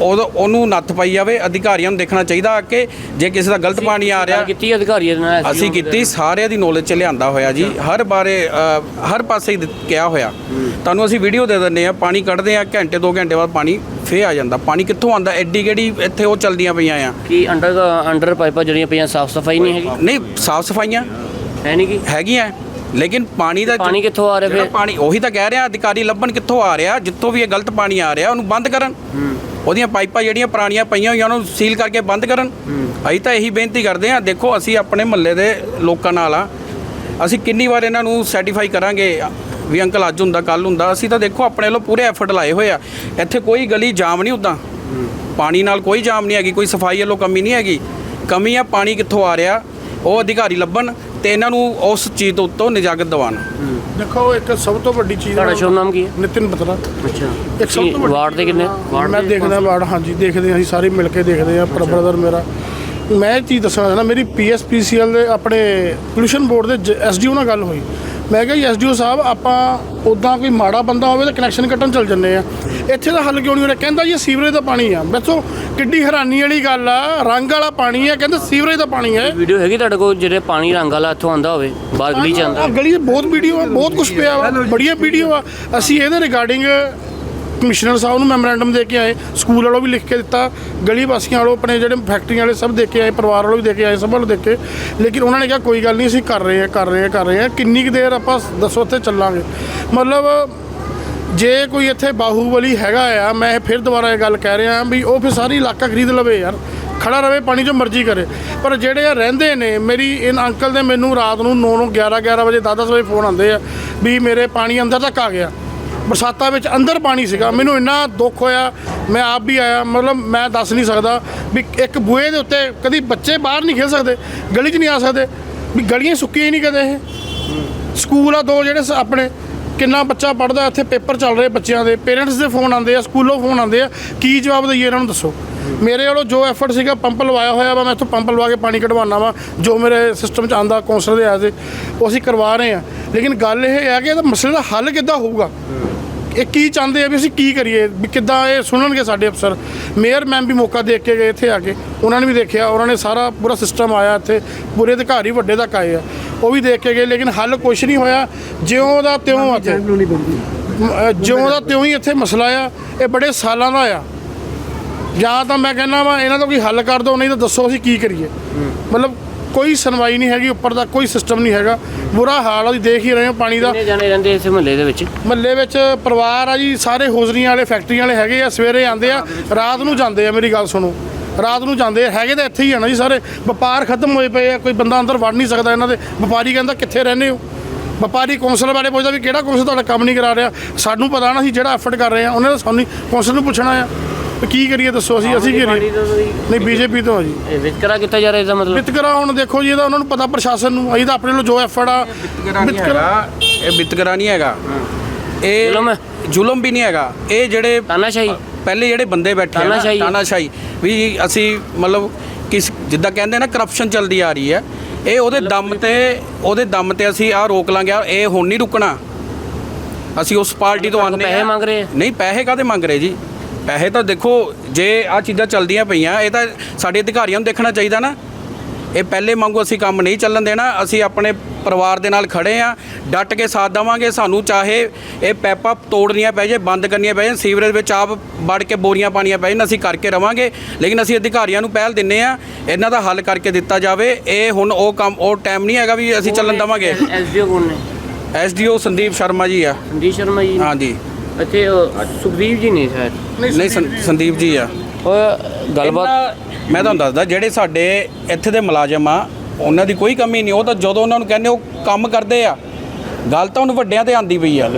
ਉਦੋਂ ਉਹਨੂੰ ਨੱਥ ਪਾਈ ਜਾਵੇ ਅਧਿਕਾਰੀਆਂ ਨੂੰ ਦੇਖਣਾ ਚਾਹੀਦਾ ਕਿ ਜੇ ਕਿਸੇ ਦਾ ਗਲਤ ਪਾਣੀ ਆ ਰਿਹਾ। ਕੀਤੀ ਅਧਿਕਾਰੀਆਂ ਦੇ ਨਾਲ ਅਸੀਂ ਕੀਤੀ ਸਾਰਿਆਂ ਦੀ ਨੌਲੇਜ ਚ ਲਿਆਂਦਾ ਹੋਇਆ ਜੀ। ਹਰ ਬਾਰੇ ਹਰ ਪਾਸੇ ਹੀ ਕਿਹਾ ਹੋਇਆ। ਤੁਹਾਨੂੰ ਅਸੀਂ ਵੀਡੀਓ ਦੇ ਦਿੰਦੇ ਆ ਪਾਣੀ ਕੱਢਦੇ ਆ ਘੰਟੇ 2 ਘੰਟੇ ਬਾਅਦ ਪਾਣੀ ਫੇਰ ਆ ਜਾਂਦਾ। ਪਾਣੀ ਕਿੱਥੋਂ ਆਂਦਾ ਐਡੀ ਕਿਹੜੀ ਇੱਥੇ ਉਹ ਚਲਦੀਆਂ ਪਈਆਂ ਆ? ਕਿ ਅੰਡਰ ਅੰਡਰ ਪਾਈਪਾਂ ਜਿਹੜੀਆਂ ਪਈਆਂ ਸਾਫ਼ ਸਫ਼ਾਈ ਨਹੀਂ ਹੈਗੀ? ਨਹੀਂ ਸਾਫ਼ ਸਫਾਈਆਂ ਹੈ ਨਹੀਂ ਕਿ? ਹੈਗੀਆਂ। ਲੇਕਿਨ ਪਾਣੀ ਦਾ ਪਾਣੀ ਕਿੱਥੋਂ ਆ ਰਿਹਾ ਫਿਰ? ਪਾਣੀ ਉਹੀ ਤਾਂ ਕਹਿ ਰਿਹਾ ਅਧਿਕਾਰੀ ਲੱਭਣ ਕਿੱਥੋਂ ਆ ਰਿਹਾ ਜਿੱਥੋਂ ਵੀ ਇਹ ਗਲਤ ਪਾਣੀ ਆ ਰਿਹਾ ਉਹਨੂੰ ਬੰਦ ਕਰਨ। ਉਹਦੀਆਂ ਪਾਈਪਾਂ ਜਿਹੜੀਆਂ ਪੁਰਾਣੀਆਂ ਪਈਆਂ ਹੋਈਆਂ ਉਹਨੂੰ ਸੀਲ ਕਰਕੇ ਬੰਦ ਕਰਨ। ਅਸੀਂ ਤਾਂ ਇਹੀ ਬੇਨਤੀ ਕਰਦੇ ਹਾਂ ਦੇਖੋ ਅਸੀਂ ਆਪਣੇ ਮਹੱਲੇ ਦੇ ਲੋਕਾਂ ਨਾਲ ਆ। ਅਸੀਂ ਕਿੰਨੀ ਵਾਰ ਇਹਨਾਂ ਨੂੰ ਸਰਟੀਫਾਈ ਕਰਾਂਗੇ ਵੀ ਅੰਕਲ ਅੱਜ ਹੁੰਦਾ ਕੱਲ ਹੁੰਦਾ। ਅਸੀਂ ਤਾਂ ਦੇਖੋ ਆਪਣੇ ਵੱਲੋਂ ਪੂਰੇ ਐਫਰਟ ਲਾਏ ਹੋਏ ਆ। ਇੱਥੇ ਕੋਈ ਗਲੀ ਜਾਮ ਨਹੀਂ ਉਦਾਂ। ਪਾਣੀ ਨਾਲ ਕੋਈ ਜਾਮ ਨਹੀਂ ਹੈਗੀ ਕੋਈ ਸਫ਼ਾਈ ਵੱਲੋਂ ਕਮੀ ਨਹੀਂ ਹੈਗੀ। ਕਮੀ ਆ ਪਾਣੀ ਕਿੱਥੋਂ ਆ ਰਿਹਾ ਉਹ ਅਧਿਕਾਰੀ ਲੱਭਣ। ਤੇ ਇਹਨਾਂ ਨੂੰ ਉਸ ਚੀਜ਼ ਤੋਂ ਉੱਤੋਂ ਨਿਜਾਗਤ ਦਿਵਾਉਣ। ਦੇਖੋ ਇੱਕ ਸਭ ਤੋਂ ਵੱਡੀ ਚੀਜ਼ ਤੁਹਾਡਾ ਸ਼ੁਭ ਨਾਮ ਕੀ ਹੈ? ਨਿਤਿਨ ਬਤਰਾ ਅੱਛਾ। ਇੱਕ ਸਭ ਤੋਂ ਵੱਡੀ ਵਾਰਡ ਦੇ ਕਿੰਨੇ? ਵਾਰਡ ਮੈਂ ਦੇਖਦਾ ਵਾਰਡ ਹਾਂਜੀ ਦੇਖਦੇ ਹਾਂ ਅਸੀਂ ਸਾਰੇ ਮਿਲ ਕੇ ਦੇਖਦੇ ਹਾਂ ਪਰ ਬ੍ਰਦਰ ਮੇਰਾ। ਮੈਂ ਇਹ ਚੀਜ਼ ਦੱਸਣਾ ਚਾਹੁੰਦਾ ਮੇਰੀ ਪੀਐਸਪੀਸੀਐਲ ਦੇ ਆਪਣੇ ਪੋਲੂਸ਼ਨ ਬੋਰਡ ਦੇ ਐਸਡੀਓ ਨਾਲ ਗੱਲ ਹੋਈ। ਮੈਂ ਕਿਹਾ ਜੀ ਐਸਡੀਓ ਸਾਹਿਬ ਆਪਾਂ ਉਦਾਂ ਕੋਈ ਮਾੜਾ ਬੰਦਾ ਹੋਵੇ ਤਾਂ ਕਨੈਕਸ਼ਨ ਕੱਟਣ ਚੱਲ ਜੰਨੇ ਆ। ਇੱਥੇ ਦਾ ਹੱਲ ਕਿਉਂ ਨਹੀਂ ਹੋ ਰਿਹਾ? ਕਹਿੰਦਾ ਜੀ ਇਹ ਸੀਵਰੇਜ ਦਾ ਪਾਣੀ ਆ। ਦੱਸੋ ਕਿੱਡੀ ਹੈਰਾਨੀ ਵਾਲੀ ਗੱਲ ਆ ਰੰਗ ਵਾਲਾ ਪਾਣੀ ਆ ਕਹਿੰਦਾ ਸੀਵਰੇਜ ਦਾ ਪਾਣੀ ਹੈ ਵੀਡੀਓ ਹੈਗੀ ਤੁਹਾਡੇ ਕੋਲ ਜਿਹੜੇ ਪਾਣੀ ਰੰਗ ਵਾਲਾ ਇੱਥੋਂ ਆਂਦਾ ਹੋਵੇ ਬਾਹਰ ਗਲੀ ਚ ਆਂਦਾ ਗਲੀ 'ਚ ਬਹੁਤ ਵੀਡੀਓ ਆ ਬਹੁਤ ਕੁਝ ਪਿਆ ਵਾ ਬੜੀਆਂ ਵੀਡੀਓ ਆ। ਅਸੀਂ ਇਹਦੇ ਰਿਗਾਰਡਿੰਗ ਕਮਿਸ਼ਨਰ ਸਾਹਿਬ ਨੂੰ ਮੈਮੋਰੈਂਡਮ ਦੇ ਕੇ ਆਏ, ਸਕੂਲ ਵਾਲੋਂ ਵੀ ਲਿਖ ਕੇ ਦਿੱਤਾ, ਗਲੀ ਵਾਸੀਆਂ ਵਾਲੋਂ ਆਪਣੇ ਜਿਹੜੇ ਫੈਕਟਰੀਆਂ ਵਾਲੇ ਸਭ ਦੇ ਕੇ ਆਏ, ਪਰਿਵਾਰ ਵਾਲੋਂ ਵੀ ਦੇ ਕੇ ਆਏ, ਸਭ ਵਾਲੋਂ ਦੇ ਕੇ ਲੇਕਿਨ ਉਹਨਾਂ ਨੇ ਕਿਹਾ, ਕੋਈ ਗੱਲ ਨਹੀਂ, ਅਸੀਂ ਕਰ ਰਹੇ ਹਾਂ, ਕਰ ਰਹੇ ਹਾਂ, ਕਰ ਰਹੇ ਹਾਂ। ਕਿੰਨੀ ਕੁ ਦੇਰ ਆਪਾਂ ਦੱਸੋ ਇੱਥੇ ਚੱਲਾਂਗੇ? ਮਤਲਬ, ਜੇ ਕੋਈ ਇੱਥੇ ਬਾਹੂਬਲੀ ਹੈਗਾ ਆ, ਮੈਂ ਫਿਰ ਦੁਬਾਰਾ ਇਹ ਗੱਲ ਕਹਿ ਰਿਹਾ ਵੀ ਉਹ ਫਿਰ ਸਾਰੀ ਇਲਾਕਾ ਖਰੀਦ ਲਵੇ ਯਾਰ। ਖੜਾ ਰਵੇ, ਪਾਣੀ ਜੋ ਮਰਜ਼ੀ ਕਰੇ। ਪਰ ਜਿਹੜੇ ਆ ਰਹਿੰਦੇ ਨੇ, ਮੇਰੀ ਇਨ ਅੰਕਲ ਦੇ ਮੈਨੂੰ ਰਾਤ ਨੂੰ 9 ਨੂੰ 11 11 ਵਜੇ 10 10 ਵਜੇ ਫੋਨ ਆਉਂਦੇ ਆ ਵੀ ਮੇਰੇ ਪਾਣੀ ਅੰਦਰ ਤੱਕ ਆ ਗਿਆ। ਬਰਸਾਤਾਂ ਵਿੱਚ ਅੰਦਰ ਪਾਣੀ ਸੀਗਾ। ਮੈਨੂੰ ਇੰਨਾ ਦੁੱਖ ਹੋਇਆ, ਮੈਂ ਆਪ ਵੀ ਆਇਆ, ਮਤਲਬ ਮੈਂ ਦੱਸ ਨਹੀਂ ਸਕਦਾ ਵੀ ਇੱਕ ਬੂਹੇ ਦੇ ਉੱਤੇ ਕਦੀ ਬੱਚੇ ਬਾਹਰ ਨਹੀਂ ਖੇਡ ਸਕਦੇ, ਗਲੀ 'ਚ ਨਹੀਂ ਆ ਸਕਦੇ, ਵੀ ਗਲੀਆਂ ਸੁੱਕੀਆਂ ਹੀ ਨਹੀਂ ਕਦੇ ਇਹ। ਸਕੂਲ ਆ ਦੋ ਜਿਹੜੇ ਸ- ਆਪਣੇ, ਕਿੰਨਾ ਬੱਚਾ ਪੜਦਾ ਇੱਥੇ ਪੇਪਰ ਚੱਲ ਰਹੇ ਬੱਚਿਆਂ ਦੇ, ਪੇਰੈਂਟਸ ਦੇ ਫੋਨ ਆਉਂਦੇ ਆ, ਸਕੂਲੋਂ ਫੋਨ ਆਉਂਦੇ ਆ, ਕੀ ਜਵਾਬ ਦਈਏ ਇਹਨਾਂ ਨੂੰ ਦੱਸੋ। ਮੇਰੇ ਵੱਲੋਂ ਜੋ ਐਫਰਟ ਸੀਗਾ, ਪੰਪ ਲਵਾਇਆ ਹੋਇਆ ਵਾ, ਮੈਂ ਇੱਥੋਂ ਪੰਪ ਲਵਾ ਕੇ ਪਾਣੀ ਕਢਵਾਉਣਾ ਵਾ, ਜੋ ਮੇਰੇ ਸਿਸਟਮ 'ਚ ਆਂਦਾ ਕੌਂਸਲਰ ਦੇ ਆਏ ਉਹ ਅਸੀਂ ਕਰਵਾ ਰਹੇ ਆ ਲੇਕਿਨ ਗੱਲ ਇਹ ਹੈ ਕਿ ਇਹਦਾ ਮਸਲੇ ਦਾ ਹੱਲ ਕਿੱਦਾਂ ਹੋਊਗਾ? ਇਹ ਕੀ ਚਾਹੁੰਦੇ ਆ ਵੀ ਅਸੀਂ ਕੀ ਕਰੀਏ? ਵੀ ਕਿੱਦਾਂ ਇਹ ਸੁਣਨਗੇ ਸਾਡੇ ਅਫਸਰ? ਮੇਅਰ ਮੈਮ ਵੀ ਮੌਕਾ ਦੇਖ ਕੇ ਗਏ ਇੱਥੇ ਆ ਕੇ। ਉਹਨਾਂ ਨੇ ਵੀ ਦੇਖਿਆ ਉਹਨਾਂ ਨੇ ਸਾਰਾ ਪੂਰਾ ਸਿਸਟਮ ਆਇਆ ਇੱਥੇ। ਪੂਰੇ ਅਧਿਕਾਰੀ ਵੱਡੇ ਤੱਕ ਆਏ ਆ। ਉਹ ਵੀ ਦੇਖ ਕੇ ਗਏ ਲੇਕਿਨ ਹੱਲ ਕੁਛ ਨਹੀਂ ਹੋਇਆ। ਜਿਉਂ ਦਾ ਤਿਉਂ ਆ ਜਿਉਂ ਦਾ ਤਿਉਂ ਹੀ ਇੱਥੇ ਮਸਲਾ ਆ ਇਹ ਬੜੇ ਸਾਲਾਂ ਦਾ ਆ। ਜਾਂ ਤਾਂ ਮੈਂ ਕਹਿੰਦਾ ਵਾ ਇਹਨਾਂ ਦਾ ਕੋਈ ਹੱਲ ਕਰ ਦਿਓ ਨਹੀਂ ਤਾਂ ਦੱਸੋ ਅਸੀਂ ਕੀ ਕਰੀਏ। ਮਤਲਬ ਕੋਈ ਸੁਣਵਾਈ ਨਹੀਂ ਹੈਗੀ ਉੱਪਰ ਦਾ ਕੋਈ ਸਿਸਟਮ ਨਹੀਂ ਹੈਗਾ। ਬੁਰਾ ਹਾਲ ਆ ਤੁਸੀਂ ਦੇਖ ਹੀ ਰਹੇ ਹੋ ਪਾਣੀ ਦਾ। ਕਿੰਨੇ ਜਾਣੇ ਰਹਿੰਦੇ ਇਸ ਮਹੱਲੇ ਦੇ ਵਿੱਚ? ਮਹੱਲੇ ਵਿੱਚ ਪਰਿਵਾਰ ਆ ਜੀ ਸਾਰੇ ਹੋਜ਼ਰੀਆਂ ਵਾਲੇ ਫੈਕਟਰੀਆਂ ਵਾਲੇ ਹੈਗੇ ਆ ਸਵੇਰੇ ਆਉਂਦੇ ਆ ਰਾਤ ਨੂੰ ਜਾਂਦੇ ਆ ਮੇਰੀ ਗੱਲ ਸੁਣੋ। ਰਾਤ ਨੂੰ ਜਾਂਦੇ ਹੈਗੇ ਤਾਂ ਇੱਥੇ ਹੀ ਆ ਨਾ ਜੀ ਸਾਰੇ। ਵਪਾਰ ਖਤਮ ਹੋਏ ਪਏ ਆ ਕੋਈ ਬੰਦਾ ਅੰਦਰ ਵੜ ਨਹੀਂ ਸਕਦਾ ਇਹਨਾਂ ਦੇ। ਵਪਾਰੀ ਕਹਿੰਦਾ ਕਿੱਥੇ ਰਹਿੰਦੇ ਹੋ? ਵਪਾਰੀ ਕੌਂਸਲ ਵਾਲੇ ਪੁੱਛਦਾ ਵੀ ਕਿਹੜਾ ਕੌਂਸਲ ਤੁਹਾਡਾ ਕੰਮ ਨਹੀਂ ਕਰਾ ਰਿਹਾ? ਸਾਨੂੰ ਪਤਾ ਨਾ ਅਸੀਂ ਜਿਹੜਾ ਐਫਰਟ ਕਰ ਰਹੇ ਆ ਉਹਨੇ ਤਾਂ ਸਾਨੂੰ ਕੌਂਸਲ ਨੂੰ ਪੁੱਛਣਾ ਆ। ਵੀ ਕੀ ਕਰੀਏ ਦੱਸੋ ਅਸੀਂ? ਅਸੀਂ ਕੀ ਕਰੀਏ? ਨਹੀਂ ਬੀਜੇਪੀ ਤੋਂ ਆ ਜੀ। ਇਹ ਵਿਤਕਰਾ ਕੀਤਾ ਜਾ ਰਿਹਾ ਇਸ ਦਾ ਮਤਲਬ? ਵਿਤਕਰਾ ਹੁਣ ਦੇਖੋ ਜੀ ਇਹਦਾ ਉਹਨਾਂ ਨੂੰ ਪਤਾ ਪ੍ਰਸ਼ਾਸਨ ਨੂੰ। ਅਸੀਂ ਤਾਂ ਆਪਣੇ ਵੱਲੋਂ ਜੋ ਐਫਰਟ ਆ ਹੈਗਾ। ਇਹ ਬਿਤਕਰਾ ਨਹੀਂ ਹੈਗਾ। ਇਹ ਜ਼ੁਲਮ ਹੈ। ਜ਼ੁਲਮ ਵੀ ਨਹੀਂ ਹੈਗਾ। ਇਹ ਜਿਹੜੇ ਤਾਨਾਸ਼ਾਹੀ। ਪਹਿਲੇ ਜਿਹੜੇ ਬੰਦੇ ਬੈਠੇ ਆ ਤਾਨਾਸ਼ਾਹੀ। ਵੀ ਅਸੀਂ ਮਤਲਬ ਕਿਸ ਜਿੱਦਾਂ ਕਹਿੰਦੇ ਨਾ ਕਰਪਸ਼ਨ ਚੱਲਦੀ ਆ ਰਹੀ ਹੈ। ਇਹ ਉਹਦੇ ਦਮ ਤੇ ਉਹਦੇ ਦਮ ਤੇ ਅਸੀਂ ਆ ਰੋਕ ਲਾਂਗੇ। ਇਹ ਹੁਣ ਨਹੀਂ ਰੁਕਣਾ। ਅਸੀਂ ਉਸ ਪਾਰਟੀ ਤੋਂ ਆਨੇ ਪੈਸੇ ਮੰਗ ਰਹੇ? ਨਹੀਂ ਪੈਸੇ ਕਾਦੇ ਮੰਗ ਰਹੇ ਜੀ? ਪੈਸੇ ਤਾਂ ਦੇਖੋ ਜੇ ਆ ਚੀਜ਼ਾਂ ਚੱਲਦੀਆਂ ਪਈਆਂ ਇਹ ਤਾਂ ਸਾਡੇ ਅਧਿਕਾਰੀਆਂ ਨੂੰ ਦੇਖਣਾ ਚਾਹੀਦਾ ਨਾ। ਇਹ ਪਹਿਲੇ ਵਾਂਗੂ ਅਸੀਂ ਕੰਮ ਨਹੀਂ ਚੱਲਣ ਦੇਣਾ ਅਸੀਂ ਆਪਣੇ ਪਰਿਵਾਰ ਦੇ ਨਾਲ ਖੜੇ ਆ ਡਟ ਕੇ ਸਾਥ ਦੇਵਾਂਗੇ। ਸਾਨੂੰ ਚਾਹੇ ਇਹ ਪੈਪਾਂ ਤੋੜਨੀਆਂ ਪੈ ਜੇ ਬੰਦ ਕਰਨੀਆਂ ਪੈ ਜਾਣ ਸੀਵਰੇਜ ਵਿੱਚ ਆਪ ਵੜ ਕੇ ਬੋਰੀਆਂ ਪਾਣੀਆਂ ਪੈ ਜਾਣ ਅਸੀਂ ਕਰਕੇ ਰਵਾਂਗੇ। ਲੇਕਿਨ ਅਸੀਂ ਅਧਿਕਾਰੀਆਂ ਨੂੰ ਪਹਿਲ ਦਿੰਨੇ ਆ ਇਹਨਾਂ ਦਾ ਹੱਲ ਕਰਕੇ ਦਿੱਤਾ ਜਾਵੇ। ਇਹ ਹੁਣ ਉਹ ਕੰਮ ਉਹ ਟਾਈਮ ਨਹੀਂ ਹੈਗਾ ਵੀ ਅਸੀਂ ਚੱਲਣ ਦੇਵਾਂਗੇ। ਐਸਡੀਓ ਕੌਣ ਨੇ। ਐਸਡੀਓ ਸੰਦੀਪ ਸ਼ਰਮਾ ਜੀ ਆ। ਸੰਦੀਪ ਸ਼ਰਮਾ ਜੀ ਹਾਂਜੀ। ਇੱਥੇ ਉਹ ਸੁਖਦੀਪ ਜੀ ਨੇ ਸ਼ਾਇਦ। ਨਹੀਂ ਸੰ- ਸੰਦੀਪ ਜੀ ਆ। ਉਹ ਗੱਲਬਾਤ? ਮੈਂ ਤੁਹਾਨੂੰ ਦੱਸਦਾ ਜਿਹੜੇ ਸਾਡੇ ਇੱਥੇ ਦੇ ਮੁਲਾਜ਼ਮ ਆ ਉਹਨਾਂ ਦੀ ਕੋਈ ਕਮੀ ਨਹੀਂ। ਉਹ ਤਾਂ ਜਦੋਂ ਉਹਨਾਂ ਨੂੰ ਕਹਿੰਦੇ ਉਹ ਕੰਮ ਕਰਦੇ ਆ। ਗੱਲ ਤਾਂ ਹੁਣ ਵੱਡਿਆਂ ਤੇ ਆਂਦੀ ਪਈ ਆ।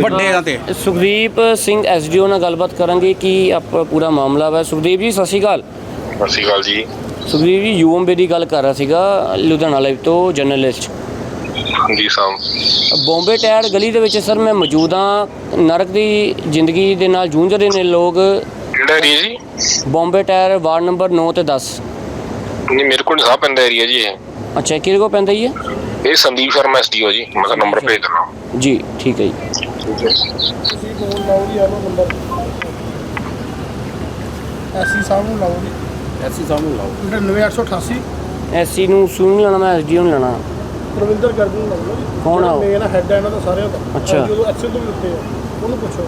ਵੱਡਿਆਂ ਤੇ। ਸੁਖਦੀਪ ਸਿੰਘ ਐਸਡੀਓ ਨਾਲ ਗੱਲਬਾਤ ਕਰਾਂਗੇ ਕਿ ਆਪ ਪੂਰਾ ਮਾਮਲਾ ਵਾ। ਸੁਖਦੀਪ ਜੀ ਸਤਿ ਸ਼੍ਰੀ ਅਕਾਲ। ਸਤਿ ਸ਼੍ਰੀ ਅਕਾਲ ਜੀ। ਸੁਖਦੀਪ ਜੀ ਯੂਐਮਬੀ ਦੀ ਗੱਲ ਕਰ ਰਿਹਾ ਸੀਗਾ ਲੁਧਿਆਣਾ ਲਾਈਵ ਤੋਂ ਜਰਨਲਿਸਟ ਜੀ ਸਾਹਿਬ ਬੰਬੇ ਟਾਇਰ ਗਲੀ ਦੇ ਵਿੱਚ ਸਰ ਮੈਂ ਮੌਜੂਦ ਹਾਂ। ਨਰਕ ਦੀ ਜ਼ਿੰਦਗੀ ਦੇ ਨਾਲ ਜੂਝ ਰਹੇ ਨੇ ਲੋਕ। ਕਿਹੜਾ ਏਰੀਆ ਜੀ? ਬੰਬੇ ਟਾਇਰ ਵਾਰਡ ਨੰਬਰ 9 ਤੇ 10 ਨਹੀਂ ਮੇਰੇ ਕੋਲ ਸਾਹ ਪੈਂਦਾ ਏਰੀਆ ਜੀ ਇਹ। ਅੱਛਾ ਕਿਹਦੇ ਕੋ ਪੈਂਦਾ ਜੀ ਇਹ? ਇਹ ਸੰਦੀਪ ਸ਼ਰਮਾ ਐਸਡੀਓ ਜੀ ਮੈਂ ਤੁਹਾਨੂੰ ਨੰਬਰ ਭੇਜ ਦਿੰਦਾ। ਜੀ ਠੀਕ ਹੈ ਜੀ। ਤੁਸੀਂ ਫੋਨ ਲਾਓ ਜੀ। ਆਲੋ ਨੰਬਰ ਐਸੀ ਸਾਹਿਬ ਨੂੰ ਲਾਓ। ਜੀ ਐਸੀ ਸਾਹਮਣੇ ਲਾਓ 99888 ਐਸਸੀ ਨੂੰ ਸੂ ਨਹੀਂ ਲੈਣਾ ਮੈਂ ਐਸਡੀਓ ਨੂੰ ਲੈਣਾ। ਰਵਿੰਦਰ ਗਰਗ ਨੂੰ। ਲਾਓ ਜੀ ਕੌਣ ਆ ਉਹ? ਮੇਨ ਹੈਡ ਹੈ ਇਹਨਾਂ ਦਾ ਸਾਰਿਆਂ ਦਾ। ਅੱਛਾ। ਜਦੋਂ ਐਕਸਲ ਤੋਂ ਵੀ ਉੱਤੇ ਆ ਉਹਨੂੰ ਪੁੱਛੋ।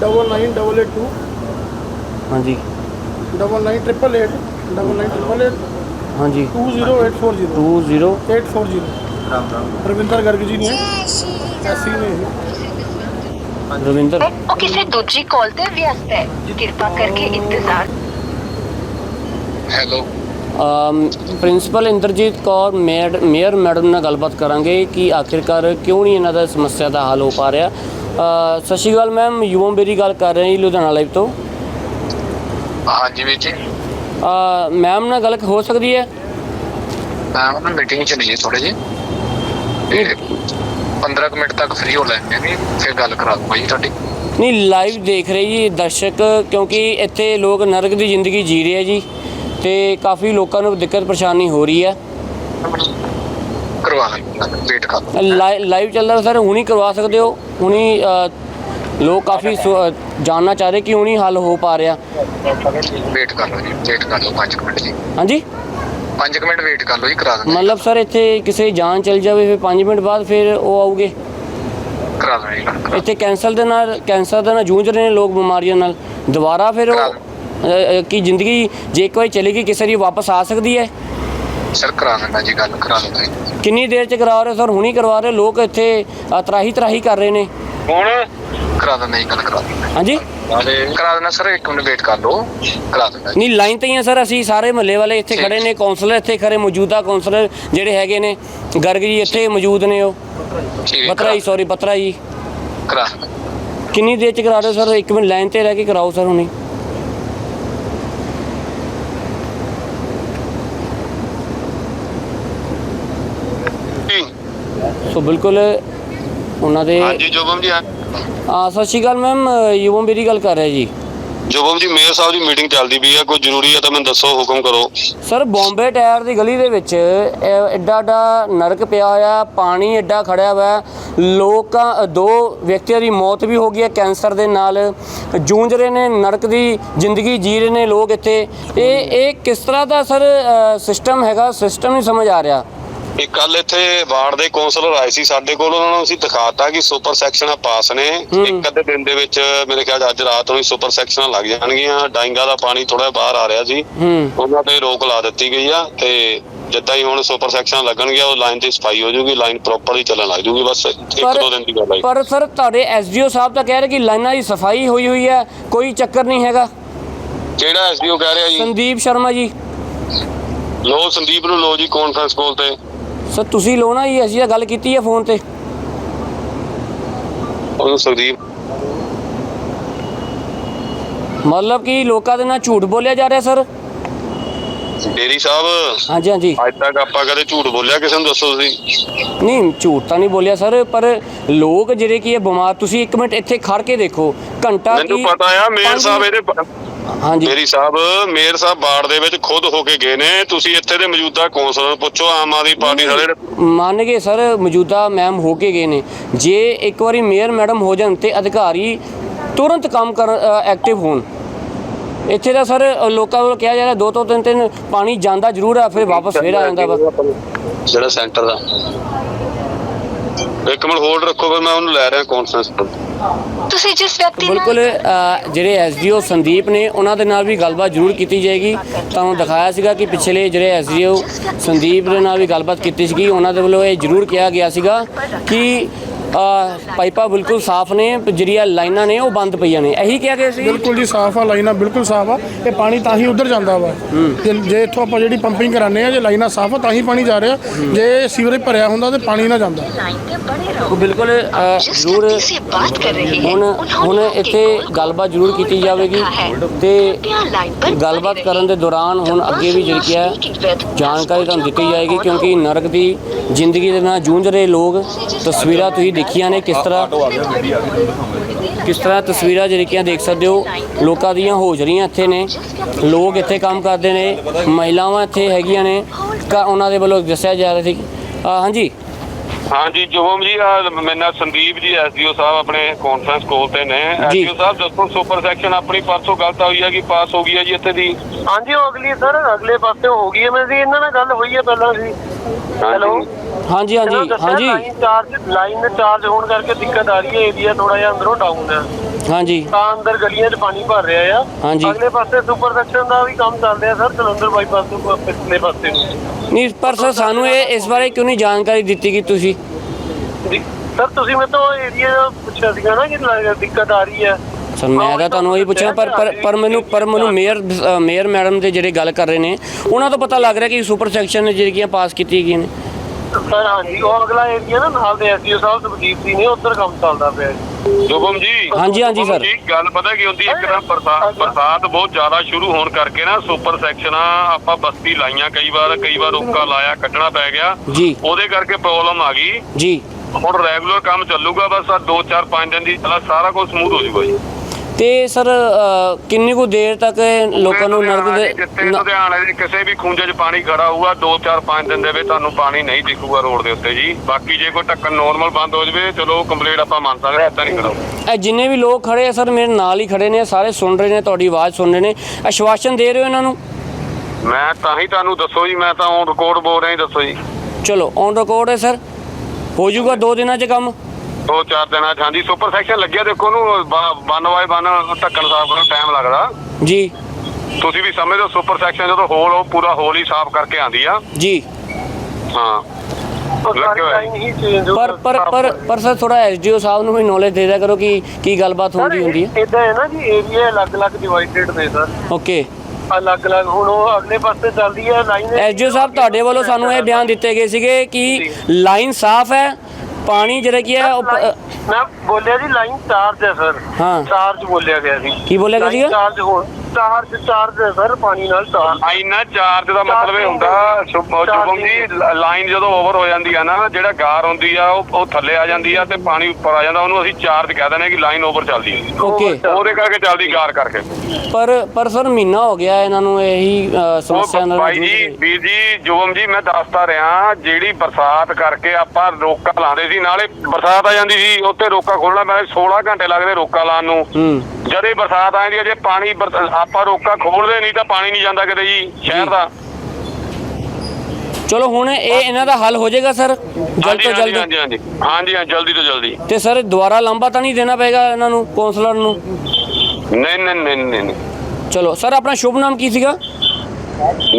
99882 ਹਾਂਜੀ। 99888 99888 ਹਾਂਜੀ। 20840 20 840 ਰਵਿੰਦਰ ਗਰਗ ਜੀ ਨੇ। ਐਸੀ ਨੇ ਇਹ। ਰਵਿੰਦਰ। ਉਹ ਕਿਸੇ ਦੂਜੀ ਕਾਲ ਤੇ ਵਿਅਸਤ ਹੈ। ਕਿਰਪਾ ਕਰਕੇ ਇੰਤਜ਼ਾਰ। Hello principal Inderjit Kaur mayor madam ਨਾਲ ਗੱਲਬਾਤ ਕਰਾਂਗੇ ਕਿ ਆਖਿਰਕਾਰ ਕਿਉਂ ਨਹੀਂ ਇਹਨਾਂ ਦਾ ਸਮੱਸਿਆ ਦਾ ਹੱਲ ਹੋ ਪਾ ਰਿਹਾ। ਸਤਿ ਸ਼੍ਰੀ ਅਕਾਲ ਮੈਮ ਯੂਵਮ ਬੇਰੀ ਗੱਲ ਕਰ ਰਹੇ ਹਾਂ ਲੁਧਿਆਣਾ ਲਾਈਵ ਤੋਂ। ਹਾਂਜੀ ਵੀਰ ਜੀ। ਮੈਮ ਨਾਲ ਗੱਲ ਹੋ ਸਕਦੀ ਹੈ? ਮੈਂ ਉਹਨਾਂ ਮੀਟਿੰਗ ਚ ਨਹੀਂ ਥੋੜੇ ਜੀ ਤੇ 15 ਕੁ ਮਿੰਟ ਤੱਕ ਫ੍ਰੀ ਹੋ ਲੈਣੇ ਨੇ ਫਿਰ ਗੱਲ ਕਰਾ ਦੂੰਗਾ ਜੀ ਤੁਹਾਡੀ। ਨਹੀਂ ਲਾਈਵ ਦੇਖ ਰਹੇ ਜੀ ਦਰਸ਼ਕ ਕਿਉਂਕਿ ਇੱਥੇ ਲੋਕ ਨਰਕ ਦੀ ਜ਼ਿੰਦਗੀ ਜੀ ਰਹੇ ਆ ਜੀ। ਤੇ ਕਾਫੀ ਲੋਕਾਂ ਨੂੰ ਦਿੱਕਤ ਪਰੇਸ਼ਾਨੀ ਹੋ ਰਹੀ ਹੈ। ਕਰਵਾ ਲਾਂਗੇ ਵੇਟ ਕਰ ਲਓ। ਲਾਈ- ਲਾਈਵ ਚੱਲਦਾ ਸਰ ਹੁਣੀ ਕਰਵਾ ਸਕਦੇ ਹੋ। ਹੁਣੀ ਲੋਕ ਕਾਫੀ ਜਾਣਨਾ ਚਾਹ ਰਹੇ ਕਿ ਹੁਣੀ ਹੱਲ ਹੋ ਪਾ ਰਿਹਾ। ਵੇਟ ਕਰ ਲਓ ਜੀ ਵੇਟ ਕਰ ਲਓ 5 ਮਿੰਟ ਜੀ। ਹਾਂਜੀ? 5 ਮਿੰਟ ਵੇਟ ਕਰ ਲਓ ਜੀ ਕਰਾ ਦਿੰਦੇ ਮਤਲਬ ਸਰ ਇੱਥੇ ਕਿਸੇ ਜਾਨ ਚਲ ਜਾਵੇ ਫਿਰ 5 ਮਿੰਟ ਬਾਅਦ ਫਿਰ ਉਹ ਆਉਗੇ ਕਰਾ ਕਰਾ ਇੱਥੇ ਕੈਂਸਰ ਦੇ ਨਾਲ ਕੈਂਸਰ ਦੇ ਨਾਲ ਜੂਝ ਰਹੇ ਨੇ ਲੋਕ ਬਿਮਾਰੀਆਂ ਨਾਲ। ਦੁਬਾਰਾ ਫਿਰ ਉਹ ਕੀ ਜ਼ਿੰਦਗੀ ਜੇ ਇੱਕ ਵਾਰੀ ਚਲੀ ਗਈ ਕਿਸੇ ਦੀ ਵਾਪਸ ਆ ਸਕਦੀ ਹੈ? ਸਰ ਕਰਾ ਦਿੰਦਾ ਜੀ ਗੱਲ ਕਰਾ ਦਿੰਦਾ ਜੀ। ਕਿੰਨੀ ਦੇਰ ਚ ਕਰਵਾ ਰਹੇ ਹੋ ਸਰ ਹੁਣੀ ਕਰਵਾ ਰਹੇ ਹੋ? ਲੋਕ ਇੱਥੇ ਅ, ਤਰਾਹੀ ਤਰਾਹੀ ਕਰ ਰਹੇ ਨੇ। ਕਰਾ ਦਿੰਦਾ ਜੀ ਗੱਲ ਕਰਾ ਦਿੰਦਾ ਹਾਂਜੀ? ਕਰਾ ਦਿੰਦਾ ਸਰ ਇੱਕ ਮਿੰਟ ਵੇਟ ਕਰ ਲਓ। ਕਰਾ ਦਿੰਦਾ ਜੀ। ਨਹੀਂ ਲਾਈਨ ਤੇ ਹੀ ਆ ਸਰ ਅਸੀਂ ਸਾਰੇ ਮਹੱਲੇ ਵਾਲੇ ਇੱਥੇ ਖੜੇ ਨੇ ਕਾਉਂਸਲਰ ਇੱਥੇ ਖੜੇ ਮੌਜੂਦਾ ਕਾਉਂਸਲਰ ਜਿਹੜੇ ਹੈਗੇ ਨੇ। ਗਰਗ ਜੀ ਇੱਥੇ ਮੌਜੂਦ ਨੇ ਉਹ। ਠੀਕ ਹੈ ਬਤਰਾ ਜੀ ਸੌਰੀ ਬਤਰਾ ਜੀ। ਕਰਾ ਦਿੰਦਾ ਕਿੰਨੀ ਦੇਰ ਚ ਕਰਾ ਰਹੇ ਹੋ ਸਰ ਇੱਕ ਮਿੰਟ ਲਾਈਨ ਤੇ ਰਹਿ ਕੇ ਕਰਾਓ ਸਰ ਹੁਣੀ। ਸੋ ਬਿਲਕੁਲ ਉਹਨਾਂ ਦੇ ਹਾਂਜੀ ਜੋਬਮ ਜੀ ਆ ਸਤਿ ਸ਼੍ਰੀ ਅਕਾਲ ਮੈਮ ਯੁਵਮ ਮੇਰੀ ਗੱਲ ਕਰ ਰਿਹਾ ਜੀ। ਜੋਬਮ ਜੀ ਮੇਅਰ ਸਾਹਿਬ ਦੀ ਮੀਟਿੰਗ ਚੱਲਦੀ ਪਈ ਆ ਕੋਈ ਜ਼ਰੂਰੀ ਹੈ ਤਾਂ ਮੈਨੂੰ ਦੱਸੋ ਹੁਕਮ ਕਰੋ। ਸਰ ਬੰਬੇ ਟਾਇਰ ਦੀ ਗਲੀ ਦੇ ਵਿੱਚ ਐਡਾ ਐਡਾ ਨਰਕ ਪਿਆ ਹੋਇਆ ਪਾਣੀ ਐਡਾ ਖੜਿਆ ਹੋਇਆ ਲੋਕਾਂ ਦੋ ਵਿਅਕਤੀਆਂ ਦੀ ਮੌਤ ਵੀ ਹੋ ਗਈ ਹੈ ਕੈਂਸਰ ਦੇ ਨਾਲ। ਜੂਝ ਰਹੇ ਨੇ ਨਰਕ ਦੀ ਜ਼ਿੰਦਗੀ ਜੀ ਰਹੇ ਨੇ ਲੋਕ ਇੱਥੇ। ਇਹ ਇਹ ਕਿਸ ਤਰ੍ਹਾਂ ਦਾ ਸਰ ਸਿਸਟਮ ਹੈਗਾ? ਸਿਸਟਮ ਨਹੀਂ ਸਮਝ ਆ ਰਿਹਾ। ਇਹ ਕੱਲ ਇੱਥੇ ਵਾਰਡ ਦੇ ਕਾਉਂਸਲਰ ਆਏ ਸੀ ਸਾਡੇ ਕੋਲ ਉਹਨਾਂ ਨੂੰ ਅਸੀਂ ਦਿਖਾਤਾ ਕਿ ਸੁਪਰ ਸੈਕਸ਼ਨਾਂ ਪਾਸ ਨੇ। ਇੱਕ ਅੱਧੇ ਦਿਨ ਦੇ ਵਿੱਚ ਮੇਰੇ ਖਿਆਲ ਅੱਜ ਰਾਤ ਨੂੰ ਹੀ ਸੁਪਰ ਸੈਕਸ਼ਨਾਂ ਲੱਗ ਜਾਣਗੀਆਂ। ਡਾਂਗਾ ਦਾ ਪਾਣੀ ਥੋੜਾ ਬਾਹਰ ਆ ਰਿਹਾ ਸੀ ਉਹਨਾਂ ਤੇ ਰੋਕ ਲਾ ਦਿੱਤੀ ਗਈ ਆ ਤੇ ਜਿੱਦਾਂ ਹੀ ਹੁਣ ਸੁਪਰ ਸੈਕਸ਼ਨ ਲੱਗਣਗੀਆਂ ਉਹ ਲਾਈਨ ਤੇ ਸਫ਼ਾਈ ਹੋ ਜਾਊਗੀ ਲਾਈਨ ਪ੍ਰੋਪਰ ਹੀ ਚੱਲਣ ਲੱਗ ਜਾਊਗੀ। ਬਸ ਇੱਕ ਦੋ ਦਿਨ ਦੀ ਗੱਲ ਹੈ ਪਰ ਸਰ ਤੁਹਾਡੇ ਐਸਡੀਓ ਸਾਹਿਬ ਤਾਂ ਕਹਿ ਰਹੇ ਕਿ ਲਾਈਨਾਂ ਦੀ ਸਫ਼ਾਈ ਹੋਈ ਹੋਈ ਹੈ ਕੋਈ ਚੱਕਰ ਨਹੀਂ ਹੈਗਾ। ਕਿਹੜਾ ਐਸਡੀਓ ਕਹਿ ਰਿਹਾ ਜੀ? ਸੰਦੀਪ ਸ਼ਰਮਾ ਜੀ। ਲੋ ਸੰਦੀਪ ਨੂੰ ਲੋ ਜੀ ਕਾਨਫਰੰਸ ਕਾਲ ਤੇ। ਸਰ ਤੁਸੀਂ ਲੋ ਨਾ ਜੀ ਅਸੀਂ ਤਾਂ ਗੱਲ ਕੀਤੀ ਹੈ ਫੋਨ ਤੇ। ਉਹਨੂੰ ਸੰਦੀਪ ਮਤਲਬ ਕਿ ਲੋਕਾਂ ਦੇ ਨਾਲ ਝੂਠ ਬੋਲਿਆ ਜਾ ਰਿਹਾ ਸਰ? ਡੇਰੀ ਸਾਹਿਬ ਹਾਂਜੀ ਹਾਂਜੀ। ਅੱਜ ਤੱਕ ਆਪਾਂ ਕਦੇ ਝੂਠ ਬੋਲਿਆ ਕਿਸੇ ਨੂੰ ਦੱਸੋ ਤੁਸੀਂ? ਨਹੀਂ ਝੂਠ ਤਾਂ ਨਹੀਂ ਬੋਲਿਆ ਸਰ ਪਰ ਲੋਕ ਜਿਹੜੇ ਕੀ ਹੈ ਬਿਮਾਰ ਤੁਸੀਂ ਇੱਕ ਮਿੰਟ ਇੱਥੇ ਖੜ ਕੇ ਦੇਖੋ ਘੰਟਾ ਮੈਨੂੰ ਕੀ ਪਤਾ ਆ ਪੰਜ ਸਾਹਿਬ ਇਹਦੇ ਹਾਂਜੀ। ਮੇਰੀ ਸਾਹਿਬ ਮੇਅਰ ਸਾਹਿਬ ਬਾੜ ਦੇ ਵਿੱਚ ਖੁਦ ਹੋ ਕੇ ਗਏ ਨੇ। ਤੁਸੀਂ ਇੱਥੇ ਦੇ ਮੌਜੂਦਾ ਕੌਂਸਲਰ ਨੂੰ ਪੁੱਛੋ ਆਮ ਆਦਮੀ ਪਾਰਟੀ ਵਾਲੇ। ਮੰਨ ਗਏ ਸਰ ਮੌਜੂਦਾ ਮੈਮ ਹੋ ਕੇ ਗਏ ਨੇ। ਜੇ ਇੱਕ ਵਾਰੀ ਮੇਅਰ ਮੈਡਮ ਹੋ ਜਾਣ ਤੇ ਅਧਿਕਾਰੀ ਤੁਰੰਤ ਕੰਮ ਕਰ ਐਕਟਿਵ ਹੋਣ। ਇੱਥੇ ਤਾਂ ਸਰ ਲੋਕਾਂ ਵੱਲੋਂ ਕਿਹਾ ਜਾ ਰਿਹਾ ਦੋ ਤੋਂ ਤਿੰਨ ਤਿੰਨ ਪਾਣੀ ਜਾਂਦਾ ਜ਼ਰੂਰ ਆ ਫਿਰ ਵਾਪਸ ਫੇਰ ਆ ਜਾਂਦਾ ਵਾ। ਜਿਹੜਾ ਸੈਂਟਰ ਦਾ। ਇੱਕ ਮਿੰਟ ਹੋਲਡ ਰੱਖੋ ਫਿਰ ਮੈਂ ਉਹਨੂੰ ਲੈ ਰਿਹਾ ਕਾਨਫਰੰਸ ਤੇ। ਤੁਸੀਂ ਜਿਸ ਵਿਅਕਤੀ ਨਾਲ ਬਿਲਕੁਲ ਅ, ਜਿਹੜੇ ਐਸਡੀਓ ਸੰਦੀਪ ਨੇ ਉਹਨਾਂ ਦੇ ਨਾਲ ਵੀ ਗੱਲਬਾਤ ਜ਼ਰੂਰ ਕੀਤੀ ਜਾਏਗੀ। ਤੁਹਾਨੂੰ ਦਿਖਾਇਆ ਸੀਗਾ ਕਿ ਪਿਛਲੇ ਜਿਹੜੇ ਐਸਡੀਓ ਸੰਦੀਪ ਦੇ ਨਾਲ ਵੀ ਗੱਲਬਾਤ ਕੀਤੀ ਸੀਗੀ। ਉਹਨਾਂ ਦੇ ਵੱਲੋਂ ਇਹ ਜ਼ਰੂਰ ਕਿਹਾ ਗਿਆ ਸੀਗਾ ਕਿ ਪਾਈਪਾਂ ਬਿਲਕੁਲ ਸਾਫ਼ ਨੇ ਜਿਹੜੀਆਂ ਲਾਈਨਾਂ ਨੇ ਉਹ ਬੰਦ ਪਈਆਂ ਨੇ। ਇਹੀ ਕਿਹਾ ਗਿਆ ਸੀ? ਬਿਲਕੁਲ ਜੀ ਸਾਫ਼ ਆ ਲਾਈਨਾਂ ਬਿਲਕੁਲ ਸਾਫ਼ ਆ। ਇਹ ਪਾਣੀ ਤਾਂ ਹੀ ਉੱਧਰ ਜਾਂਦਾ ਵਾ। ਤੇ ਜੇ ਇੱਥੋਂ ਆਪਾਂ ਜਿਹੜੀ ਪੰਪਿੰਗ ਕਰਾਣੇ ਆ ਜੇ ਲਾਈਨਾਂ ਸਾਫ਼ ਆ ਤਾਂ ਹੀ ਪਾਣੀ ਜਾ ਰਿਹਾ। ਜੇ ਸੀਵਰੇਜ ਭਰਿਆ ਹੁੰਦਾ ਤੇ ਪਾਣੀ ਨਾ ਜਾਂਦਾ। ਉਹ ਬਿਲਕੁਲ ਜ਼ਰੂਰ ਹੁਣ ਹੁਣ ਇੱਥੇ ਗੱਲਬਾਤ ਜ਼ਰੂਰ ਕੀਤੀ ਜਾਵੇਗੀ। ਤੇ ਗੱਲਬਾਤ ਕਰਨ ਦੇ ਦੌਰਾਨ ਹੁਣ ਅੱਗੇ ਵੀ ਜਿਹੜੀ ਕੀ ਹੈ ਜਾਣਕਾਰੀ ਤੁਹਾਨੂੰ ਦਿੱਤੀ ਜਾਏਗੀ ਕਿਉਂਕਿ ਨਰਕ ਦੀ ਜ਼ਿੰਦਗੀ ਦੇ ਨਾਲ ਜੂਝ ਰਹੇ ਲੋਕ ਤਸਵੀਰਾਂ ਤੁਸੀਂ ਦੇਖੀਆਂ ਨੇ ਕਿਸ ਤਰ੍ਹਾਂ ਕਿਸ ਤਰ੍ਹਾਂ ਤਸਵੀਰਾਂ ਜਿਹੜੀਆਂ ਦੇਖ ਸਕਦੇ ਹੋ? ਲੋਕਾਂ ਦੀਆਂ ਹੋਜਰੀਆਂ ਇੱਥੇ ਨੇ। ਲੋਕ ਇੱਥੇ ਕੰਮ ਕਰਦੇ ਨੇ। ਮਹਿਲਾਵਾਂ ਇੱਥੇ ਹੈਗੀਆਂ ਨੇ। ਕਾ ਉਹਨਾਂ ਦੇ ਵੱਲੋਂ ਦੱਸਿਆ ਜਾ ਰਿਹਾ ਸੀ। ਹਾਂਜੀ। ਹਾਂਜੀ ਜੋਬਮ ਜੀ ਨਾਲ ਸੰਦੀਪ ਜੀ ਐਸਡੀਓ ਸਾਹਿਬ ਆਪਣੇ ਕਾਨਫਰੰਸ ਕਾਲ ਤੇ ਨੇ। ਐਸਡੀਓ ਸਾਹਿਬ ਦੱਸੋ ਸੁਪਰ ਸੈਕਸ਼ਨ ਆਪਣੀ ਪਰਸੋਂ ਗਲਤ ਹੋਈ ਹੈ ਕਿ ਪਾਸ ਹੋ ਗਈ ਹੈ ਜੀ ਇੱਥੇ ਦੀ? ਹਾਂਜੀ ਉਹ ਅਗਲੀ ਸਰ ਅਗਲੇ ਪਾਸੇ ਹੋ ਗਈ ਹੈ ਮੈਂ ਜੀ ਇਹਨਾਂ ਨਾਲ ਗੱਲ ਹੋਈ ਹੈ ਪਹਿਲਾਂ ਸੀ ਹੈਲੋ। ਹਾਂਜੀ ਹਾਂਜੀ ਹਾਂਜੀ। ਲਾਈਨ ਚਾਰਜ ਲਾਈਨ ਚਾਰਜ ਹੋਣ ਕਰਕੇ ਦਿੱਕਤ ਆ ਰਹੀ ਹੈ ਏਰੀਆ ਥੋੜਾ ਜਿਹਾ ਅੰਦਰੋਂ ਡਾਊਨ ਹੈ। ਹਾਂਜੀ। ਤਾਂ ਅੰਦਰ ਗਲੀਆਂ 'ਚ ਪਾਣੀ ਭਰ ਰਿਹਾ ਆ। ਹਾਂਜੀ। ਅਗਲੇ ਪਾਸੇ ਸੁਪਰ ਸੈਕਸ਼ਨ ਦਾ ਵੀ ਕੰਮ ਚੱਲ ਰਿਹਾ ਸਰ ਜਲੰਧਰ ਬਾਈਪਾਸ ਤੋਂ ਪਿਛਲੇ ਪਾਸੇ ਨੂੰ। ਨਹੀਂ ਪਰ ਸਰ ਸਾਨੂੰ ਇਹ ਇਸ ਬਾਰੇ ਕਿਉਂ ਨਹੀਂ ਜਾਣਕਾਰੀ ਦਿੱਤੀ ਕਿ ਤੁਸੀਂ? ਸਰ ਤੁਸੀਂ ਤੋਂ ਏਰੀਆ ਦਾ ਪੁੱਛਿਆ ਸੀਗਾ ਨਾ ਕਿ ਦਿੱਕਤ ਆ ਰਹੀ ਹੈ। ਸਰ ਮੈਂ ਤਾਂ ਤੁਹਾਨੂੰ ਇਹੀ ਪੁੱਛਿਆ ਪਰ ਪਰ ਮੈਨੂੰ ਪਰ ਮੈਨੂੰ ਮੇਅਰ ਮੇਅਰ ਮੈਡਮ ਦੇ ਜਿਹੜੇ ਗੱਲ ਕਰ ਰਹੇ ਨੇ ਉਹਨਾਂ ਤੋਂ ਪਤਾ ਲੱਗ ਰਿਹਾ ਕਿ ਸੁਪਰ ਸੈਕਸ਼ਨ ਨੇ ਜਿਹੜੀਆਂ ਪਾਸ ਕੀਤੀ ਗਈਆਂ ਨੇ। ਸਰ ਹਾਂਜੀ ਉਹ ਅਗਲਾ ਏਰੀਆ ਨਾ ਨਾਲ ਦੇ ਐਸਡੀਓ ਸਾਹਿਬ ਸੁਖਦੀਪ ਸਿੰਘ ਨੇ ਉੱਧਰ ਕੰਮ ਚੱਲਦਾ ਪਿਆ ਜੀ। ਜੋਬਮ ਜੀ। ਹਾਂਜੀ, ਹਾਂਜੀ, ਜੁਗਮ ਸਰ। ਜੀ, ਗੱਲ ਪਤਾ ਕੀ ਹੁੰਦੀ ਇੱਕ ਤਾਂ ਬਰਸਾਤ ਬਰਸਾਤ ਬਹੁਤ ਜ਼ਿਆਦਾ ਸ਼ੁਰੂ ਹੋਣ ਕਰਕੇ ਨਾ ਸੁਪਰ ਸੈਕਸ਼ਨਾਂ ਆਪਾਂ ਬਸਤੀ ਲਾਈਆਂ ਕਈ ਵਾਰ ਕਈ ਵਾਰ ਰੋਕਾ ਲਾਇਆ ਕੱਢਣਾ ਪੈ ਗਿਆ। ਜੀ। ਉਹਦੇ ਕਰਕੇ ਪ੍ਰੋਬਲਮ ਆ ਗਈ। ਜੀ। ਹੁਣ ਰੈਗੂਲਰ ਕੰਮ ਚੱਲੂਗਾ ਬਸ ਆ 2 4 5 ਦਿਨ ਦੀ ਪਹਿਲਾਂ ਸਾਰਾ ਕੁਝ ਸਮੂਥ ਹੋ ਜਾਊਗਾ ਜੀ। ਤੇ ਸਰ ਅ, ਕਿੰਨੀ ਕੁ ਦੇਰ ਤੱਕ ਇਹ ਲੋਕਾਂ ਨੂੰ ਨਰਕ ਜਿੱਥੇ ਦੇ ਨ- ਲੁਧਿਆਣੇ ਦੇ ਕਿਸੇ ਵੀ ਖੂੰਜੇ 'ਚ ਪਾਣੀ ਖੜਾ ਹੋਊਗਾ 2 4 5 ਦਿਨ ਦੇ ਵਿੱਚ ਤੁਹਾਨੂੰ ਪਾਣੀ ਨਹੀਂ ਦਿਖੂਗਾ ਰੋਡ ਦੇ ਉੱਤੇ ਜੀ। ਬਾਕੀ ਜੇ ਕੋਈ ਢੱਕਣ ਨੋਰਮਲ ਬੰਦ ਹੋ ਜਾਵੇ ਚਲੋ ਕੰਪਲੀਟ ਆਪਾਂ ਮੰਨ ਸਕਦੇ ਹਾਂ, ਏਦਾਂ ਨਹੀਂ ਕਰੋ ਇਹ ਜਿੰਨੇ ਵੀ ਲੋਕ ਖੜੇ ਆ ਸਰ ਮੇਰੇ ਨਾਲ ਹੀ ਖੜੇ ਨੇ ਸਾਰੇ ਸੁਣ ਰਹੇ ਨੇ ਤੁਹਾਡੀ ਆਵਾਜ਼ ਸੁਣ ਰਹੇ ਨੇ। ਆਸ਼ਵਾਸਨ ਦੇ ਰਹੇ ਹੋ ਇਹਨਾਂ ਨੂੰ? ਮੈਂ ਤਾਂ ਹੀ ਤੁਹਾਨੂੰ ਦੱਸੋ ਜੀ ਮੈਂ ਤਾਂ ਔਨ ਰਿਕਾਰਡ ਬੋਲ ਰਿਹਾ ਜੀ ਦੱਸੋ ਜੀ। ਚਲੋ ਔਨ ਰਿਕਾਰਡ ਹੈ ਸਰ। ਹੋ ਜਾਊਗਾ ਦੋ ਦਿਨਾਂ 'ਚ ਕੰਮ। ਦੋ ਚਾਰ ਦਿਨਾਂ 'ਚ ਹਾਂਜੀ ਸੁਪਰ ਸੈਕਸ਼ਨ ਲੱਗਿਆ ਦੇਖੋ ਉਹਨੂੰ ਵਨ ਬਾਏ ਵਨ ਢੱਕਣ ਸਾਫ਼ ਕਰਨ ਟਾਈਮ ਲੱਗਦਾ। ਜੀ। ਤੁਸੀਂ ਵੀ ਸਮਝਦੇ ਹੋ ਸੁਪਰ ਸੈਕਸ਼ਨ ਜਦੋਂ ਹੋਲ ਉਹ ਪੂਰਾ ਹੋਲ ਹੀ ਸਾਫ਼ ਕਰਕੇ ਆਂਦੀ ਆ। ਜੀ। ਹਾਂ। ਪਰ ਪਰ ਪਰ ਪਰ ਸਰ ਥੋੜਾ ਐਸਡੀਓ ਸਾਹਿਬ ਨੂੰ ਵੀ ਨੌਲੇਜ ਦੇ ਦਿਆ ਕਰੋ ਕਿ ਕੀ ਗੱਲਬਾਤ ਹੁੰਦੀ ਹੁੰਦੀ ਹੈ। ਇਦਾਂ ਹੈ ਨਾ ਜੀ ਏਰੀਆ ਅਲੱਗ-ਅਲੱਗ ਡਿਵਾਈਡਡ ਨੇ ਸਰ। ਓਕੇ। ਅਲੱਗ-ਅਲੱਗ ਹੁਣ ਉਹ ਅਗਲੇ ਪਾਸੇ ਚੱਲਦੀ ਹੈ ਲਾਈਨ ਐਸਡੀਓ ਸਾਹਿਬ ਤੁਹਾਡੇ ਵੱਲੋਂ ਸਾਨੂੰ ਇਹ ਬਿਆਨ ਦਿੱਤੇ ਗਏ ਸੀਗੇ ਕਿ ਲਾਈਨ ਸਾਫ਼ ਹੈ ਪਾਣੀ ਜਿਹੜਾ ਕੀ ਹੈ ਉਹ ਪ- ਮੈਂ ਬੋਲਿਆ ਜੀ ਲਾਈਨ ਚਾਰਜ ਹੈ ਸਰ ਹਾਂ। ਚਾਰਜ ਬੋਲਿਆ ਗਿਆ ਸੀ ਕੀ ਬੋਲਿਆ ਗਿਆ ਸੀਗਾ? ਚਾਰਜ ਹੋ ਚਾਰਜ ਚਾਰਜ ਹੈ ਸਰ ਪਾਣੀ ਨਾਲ ਚਾਰਜ ਇੰਨਾ ਚਾਰਜ ਦਾ ਮਤਲਬ ਇਹ ਹੁੰਦਾ ਸ਼ੁਭ- ਸ਼ੁਭਮ ਜੀ ਲਾਈਨ ਜਦੋਂ ਓਵਰ ਹੋ ਜਾਂਦੀ ਆ ਨਾ ਜਿਹੜਾ ਗਾਰ ਹੁੰਦੀ ਆ ਉਹ ਉਹ ਥੱਲੇ ਆ ਜਾਂਦੀ ਆ ਤੇ ਪਾਣੀ ਉੱਪਰ ਆ ਜਾਂਦਾ ਉਹਨੂੰ ਅਸੀਂ ਚਾਰਜ ਕਹਿ ਦਿੰਦੇ ਆ ਕਿ ਲਾਈਨ ਓਵਰ ਚੱਲਦੀ ਹੈ ਓਕੇ ਉਹਦੇ ਕਰਕੇ ਚੱਲਦੀ ਗਾਰ ਕਰਕੇ। ਪਰ ਪਰ ਸਰ ਮਹੀਨਾ ਹੋ ਗਿਆ ਇਹਨਾਂ ਨੂੰ ਇਹੀ ਅ, ਸਮੱਸਿਆ ਉਹ ਨਾਲ ਬਾਈ ਜੂਝ ਜੀ ਰਹੇ। ਵੀਰ ਜੀ ਜੁਗਮ ਜੀ ਮੈਂ ਦੱਸਦਾ ਰਿਹਾ ਜਿਹੜੀ ਬਰਸਾਤ ਕਰਕੇ ਆਪਾਂ ਰੋਕਾ ਲਾਉਂਦੇ ਸੀ ਨਾਲੇ ਬਰਸਾਤ ਆ ਜਾਂਦੀ ਸੀ ਉੱਥੇ ਰੋਕਾ ਖੋਲਣਾ ਮੈਂ 16 ਘੰਟੇ ਲੱਗਦੇ ਰੋਕਾ ਲਾਉਣ ਨੂੰ। ਹੂੰ। ਜਦੇ ਬਰਸਾਤ ਆ ਜਾਂਦੀ ਹੈ ਜੇ ਪਾਣੀ ਬਰਸ- ਆਪਾਂ ਰੋਕਾ ਖੋਲਦੇ ਨਹੀਂ ਤਾਂ ਪਾਣੀ ਨਹੀਂ ਜਾਂਦਾ ਕਿਤੇ ਜੀ ਸ਼ਹਿਰ ਦਾ। ਚਲੋ ਹੁਣ ਇਹ ਇਹਨਾਂ ਦਾ ਹੱਲ ਹੋ ਜਾਏਗਾ ਸਰ? ਜਲਦ ਤੋਂ ਜਲਦ। ਹਾਂਜੀ ਹਾਂਜੀ। ਹਾਂਜੀ ਹਾਂ ਜਲਦੀ ਤੋਂ ਜਲਦੀ। ਤੇ ਸਰ ਦੁਬਾਰਾ ਲੰਬਾ ਤਾਂ ਨਹੀਂ ਦੇਣਾ ਪਏਗਾ ਇਹਨਾਂ ਨੂੰ ਕੌਂਸਲਰ ਨੂੰ? ਨਹੀਂ ਨਹੀਂ ਨਹੀਂ ਨਹੀਂ। ਚਲੋ ਸਰ ਆਪਣਾ ਸ਼ੁਭ ਨਾਮ ਕੀ ਸੀਗਾ?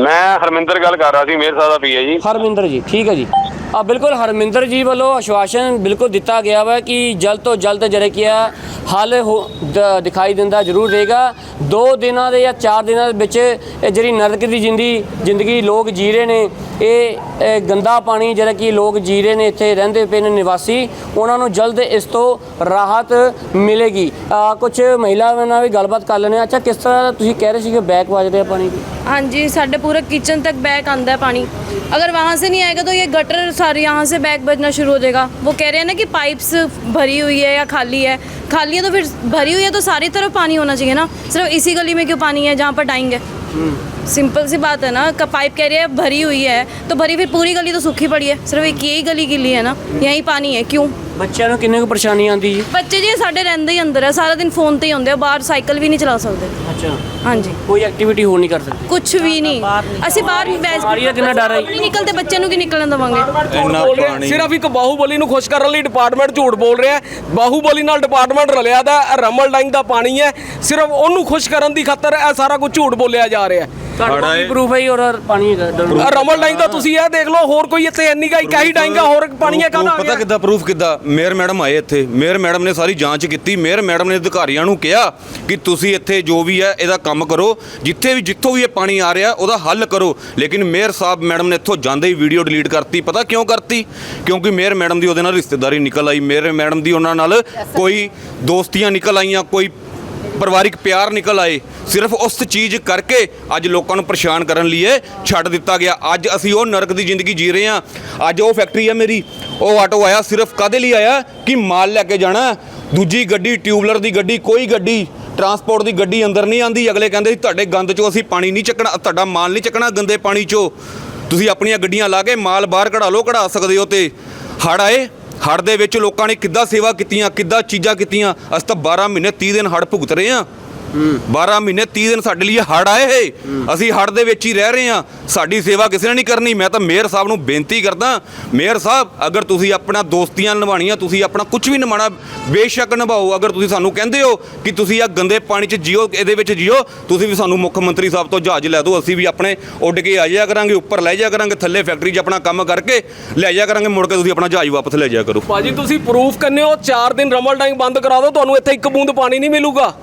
ਮੈਂ ਹਰਮਿੰਦਰ ਗੱਲ ਕਰ ਰਿਹਾ ਸੀ ਮੇਰ ਸਾਹਿਬ ਦਾ ਪੀਏ ਜੀ। ਹਰਮਿੰਦਰ ਜੀ ਠੀਕ ਹੈ ਜੀ। ਆ ਬਿਲਕੁਲ ਹਰਮਿੰਦਰ ਜੀ ਵੱਲੋਂ ਆਸ਼ਵਾਸਨ ਬਿਲਕੁਲ ਦਿੱਤਾ ਗਿਆ ਵਾ ਕਿ ਜਲਦ ਤੋਂ ਜਲਦ ਜਿਹੜੇ ਕੀ ਆ, ਹੱਲ ਹੋ- ਦ- ਦਿਖਾਈ ਦਿੰਦਾ ਜ਼ਰੂਰ ਰਹੇਗਾ। ਦੋ ਦਿਨਾਂ ਦੇ ਜਾਂ ਚਾਰ ਦਿਨਾਂ ਦੇ ਵਿੱਚ ਇਹ ਜਿਹੜੀ ਨਰਕ ਦੀ ਜਿੰਦੀ ਜ਼ਿੰਦਗੀ ਲੋਕ ਜੀ ਰਹੇ ਨੇ ਇਹ ਇਹ ਗੰਦਾ ਪਾਣੀ ਜਿਹੜਾ ਕਿ ਲੋਕ ਜੀ ਰਹੇ ਨੇ ਇੱਥੇ ਰਹਿੰਦੇ ਪਏ ਨੇ ਨਿਵਾਸੀ ਉਹਨਾਂ ਨੂੰ ਜਲਦ ਇਸ ਤੋਂ ਰਾਹਤ ਮਿਲੇਗੀ ਕੁਝ ਮਹਿਲਾਵਾਂ ਨਾਲ ਵੀ ਗੱਲਬਾਤ ਕਰ ਲੈਣੇ ਅੱਛਾ ਕਿਸ ਤਰ੍ਹਾਂ ਤੁਸੀਂ ਕਹਿ ਰਹੇ ਸੀ ਕਿ ਬੈਕ ਵੱਜ ਰਿਹਾ ਪਾਣੀ ਦੀ हाँ जी साढ़े पूरा किचन तक बैक आंदा है पानी अगर वहाँ से नहीं आएगा तो ये गटर सारे यहाँ से बैक बजना शुरू हो जाएगा वो कह रहे हैं ना कि पाइप्स भरी हुई है या खाली है खाली है तो फिर भरी हुई है तो सारी तरफ पानी होना चाहिए ना सिर्फ इसी गली में क्यों पानी है जहाँ पर डाइंग है सिंपल सी बात है ना क- पाइप कह रही है भरी हुई है तो भरी फिर पूरी गली तो सूखी पड़ी है सिर्फ एक यही गली गिली है ना यहीं पानी है क्यों ਬੱਚਿਆਂ ਨੂੰ ਕਿੰਨੇ ਕੁ ਪਰੇਸ਼ਾਨੀ ਆਉਂਦੀ ਜੀ ਬੱਚੇ ਜੀ ਸਾਡੇ ਰਹਿੰਦੇ ਹੀ ਅੰਦਰ ਹੈ ਸਾਰਾ ਦਿਨ ਫੋਨ ਤੇ ਹੀ ਹੁੰਦੇ ਆ ਬਾਹਰ ਸਾਈਕਲ ਵੀ ਨਹੀਂ ਚਲਾ ਸਕਦੇ ਅੱਛਾ ਹਾਂਜੀ ਕੋਈ ਐਕਟੀਵਿਟੀ ਹੋ ਨਹੀਂ ਕਰ ਸਕਦੇ ਕੁਝ ਵੀ ਨਹੀਂ ਅਸੀਂ ਬਾਹਰ ਵੈਸੇ ਬਿਮਾਰੀ ਦਾ ਕਿੰਨਾ ਡਰ ਹੈ? ਨਹੀਂ ਨਿਕਲਦੇ ਬੱਚੇ ਨੂੰ ਕੀ ਨਿਕਲਣ ਦਵਾਂਗੇ ਇੰਨਾ ਬੋਲ ਰਿਹਾ ਪਾਣੀ ਸਿਰਫ ਇੱਕ ਬਾਹੂਬਲੀ ਨੂੰ ਖੁਸ਼ ਕਰਨ ਲਈ ਡਿਪਾਰਟਮੈਂਟ ਝੂਠ ਬੋਲ ਰਿਹਾ ਹੈ। ਬਾਹੂਬਲੀ ਨਾਲ ਡਿਪਾਰਟਮੈਂਟ ਰਲਿਆ ਦਾ ਇਹ ਰਮਲ ਡਾਈਂਗ ਦਾ ਪਾਣੀ ਹੈ ਸਿਰਫ ਉਹਨੂੰ ਖੁਸ਼ ਕਰਨ ਦੀ ਖਾਤਰ ਇਹ ਸਾਰਾ ਕੁਝ ਝੂਠ ਬੋਲਿਆ ਜਾ ਰਿਹਾ ਹੈ ਸਾਡਾ ਇਹ- ਪ੍ਰੂਫ ਹੈ ਜੀ ਔਰ ਪਾਣੀ ਹੈਗਾ ਇਹ ਰਮਲ ਡਾਈਂਗ ਦਾ ਤੁਸੀਂ ਇਹ ਦੇਖ ਲਓ ਹੋਰ ਕੋਈ ਇੱਥੇ ਇੰਨੀ ਕਾ ਇੱਕ ਹੀ ਡਾਈਂਗ ਆ ਹੋਰ ਪਾਣੀ ਹੈ ਕਾਹਦਾ ਆ ਪਤਾ ਗਿਆ? ਕਿੱਦਾਂ ਪ੍ਰੂਫ ਕਿੱਦਾਂ? ਮੇਅਰ ਮੈਡਮ ਆਏ ਇੱਥੇ ਮੇਅਰ ਮੈਡਮ ਨੇ ਸਾਰੀ ਜਾਂਚ ਕੀਤੀ ਮੇਅਰ ਮੈਡਮ ਨੇ ਅਧਿਕਾਰੀਆਂ ਨੂੰ ਕਿਹਾ ਕਿ ਤੁਸੀਂ ਇੱਥੇ ਜੋ ਵੀ ਹੈ ਇਹਦਾ ਕੰਮ ਕਰੋ ਜਿੱਥੇ ਵੀ ਜਿੱਥੋਂ ਵੀ ਇਹ ਪਾਣੀ ਆ ਰਿਹਾ ਉਹਦਾ ਹੱਲ ਕਰੋ। ਲੇਕਿਨ ਮੇਅਰ ਸਾਹਿਬ ਮੈਡਮ ਨੇ ਇੱਥੋਂ ਜਾਂਦੇ ਹੀ ਵੀਡੀਓ ਡਿਲੀਟ ਕਰਤੀ। ਪਤਾ ਕਿਉਂ ਕਰਤੀ? ਕਿਉਂਕਿ ਮੇਅਰ ਮੈਡਮ ਦੀ ਉਹਦੇ ਨਾਲ ਰਿਸ਼ਤੇਦਾਰੀ ਨਿਕਲ ਆਈ। ਮੇਅਰ ਮੈਡਮ ਦੀ ਉਹਨਾਂ ਨਾਲ ਕੋਈ ਦੋਸਤੀਆਂ ਨਿਕਲ ਆਈਆਂ ਕੋਈ ਪਰਿਵਾਰਿਕ ਪਿਆਰ ਨਿਕਲ ਆਏ। ਸਿਰਫ ਉਸ ਚੀਜ਼ ਕਰਕੇ ਅੱਜ ਲੋਕਾਂ ਨੂੰ ਪਰੇਸ਼ਾਨ ਕਰਨ ਲਈ ਇਹ ਛੱਡ ਦਿੱਤਾ ਗਿਆ। ਅੱਜ ਅਸੀਂ ਉਹ ਨਰਕ ਦੀ ਜ਼ਿੰਦਗੀ ਜੀ ਰਹੇ ਹਾਂ। ਅੱਜ ਉਹ ਫੈਕਟਰੀ ਹੈ ਮੇਰੀ। ਉਹ ਆਟੋ ਆਇਆ, ਸਿਰਫ ਕਾਦੇ ਲਈ ਆਇਆ? ਕਿ ਮਾਲ ਲੈ ਕੇ ਜਾਣਾ। ਦੂਜੀ ਗੱਡੀ, ਟਿਊਬਲਰ ਦੀ ਗੱਡੀ, ਕੋਈ ਗੱਡੀ, ਟਰਾਂਸਪੋਰਟ ਦੀ ਗੱਡੀ ਅੰਦਰ ਨਹੀਂ ਆਂਦੀ। ਅਗਲੇ ਕਹਿੰਦੇ ਸੀ, ਤੁਹਾਡੇ ਗੰਦ ਚੋਂ ਅਸੀਂ ਪਾਣੀ ਨਹੀਂ ਚੱਕਣਾ, ਤੁਹਾਡਾ ਮਾਲ ਨਹੀਂ ਚੱਕਣਾ ਗੰਦੇ ਪਾਣੀ ਚੋਂ। ਤੁਸੀਂ ਆਪਣੀਆਂ ਗੱਡੀਆਂ ਲਾ ਕੇ ਮਾਲ ਬਾਹਰ ਕਢਾ ਲਓ, ਕਢਾ ਸਕਦੇ ਹੋ ਤੇ ਹੜ ਆਏ। ਹੜ ਦੇ ਵਿੱਚ ਲੋਕਾਂ ਨੇ ਕਿੱਦਾਂ ਸੇਵਾ ਕੀਤੀਆਂ, ਕਿੱਦਾਂ ਚੀਜ਼ਾਂ ਕੀਤੀਆਂ? ਅਸੀਂ ਤਾਂ 12 ਮਹੀਨੇ 30 ਦਿਨ ਹੜ ਭੁਗਤ ਰਹੇ ਹਾਂ। 12 ਮਹੀਨੇ 30 ਦਿਨ ਸਾਡੇ ਲਈ ਹੜ ਆਏ ਹੈ। ਅਸੀਂ ਹੜ ਦੇ ਵਿੱਚ ਹੀ ਰਹਿ ਰਹੇ ਹਾਂ। ਸਾਡੀ ਸੇਵਾ ਕਿਸੇ ਨੇ ਨਹੀਂ ਕਰਨੀ। ਮੈਂ ਤਾਂ ਮੇਅਰ ਸਾਹਿਬ ਨੂੰ ਬੇਨਤੀ ਕਰਦਾ, ਮੇਅਰ ਸਾਹਿਬ, ਅਗਰ ਤੁਸੀਂ ਆਪਣਾ ਦੋਸਤੀਆਂ ਨਿਭਾਉਣੀਆਂ, ਤੁਸੀਂ ਆਪਣਾ ਕੁਝ ਵੀ ਨਿਭਾਉਣਾ, ਬੇਸ਼ੱਕ ਨਿਭਾਓ। ਅਗਰ ਤੁਸੀਂ ਸਾਨੂੰ ਕਹਿੰਦੇ ਹੋ ਕਿ ਤੁਸੀਂ ਆ ਗੰਦੇ ਪਾਣੀ 'ਚ ਜੀਓ, ਇਹਦੇ ਵਿੱਚ ਜੀਓ, ਤੁਸੀਂ ਵੀ ਸਾਨੂੰ ਮੁੱਖ ਮੰਤਰੀ ਸਾਹਿਬ ਤੋਂ ਜਹਾਜ਼ ਲੈ ਦਿਓ। ਅਸੀਂ ਵੀ ਆਪਣੇ ਉੱਡ ਕੇ ਆ ਜਾਇਆ ਕਰਾਂਗੇ, ਉੱਪਰ ਲੈ ਜਾਇਆ ਕਰਾਂਗੇ, ਥੱਲੇ ਫੈਕਟਰੀ 'ਚ ਆਪਣਾ ਕੰਮ ਕਰਕੇ ਲੈ ਜਾਇਆ ਕਰਾਂਗੇ, ਮੁੜ ਕੇ ਤੁਸੀਂ ਆਪਣਾ ਜਹਾਜ਼ ਵਾਪਸ ਲੈ ਜਾਇਆ ਕਰੋ। ਭਾਜੀ, ਤੁਸੀਂ ਪ੍ਰੂਫ ਕਰਨੇ ਹੋ 4 ਦਿਨ ਰਮਲ ਡਾਈਂਗ ਬੰਦ ਕਰਾ ਦਿਓ, ਤੁਹਾਨੂੰ ਇੱਥੇ ਇੱਕ ਬੂੰਦ ਪਾਣੀ ਨਹੀਂ ਮਿਲੂਗਾ।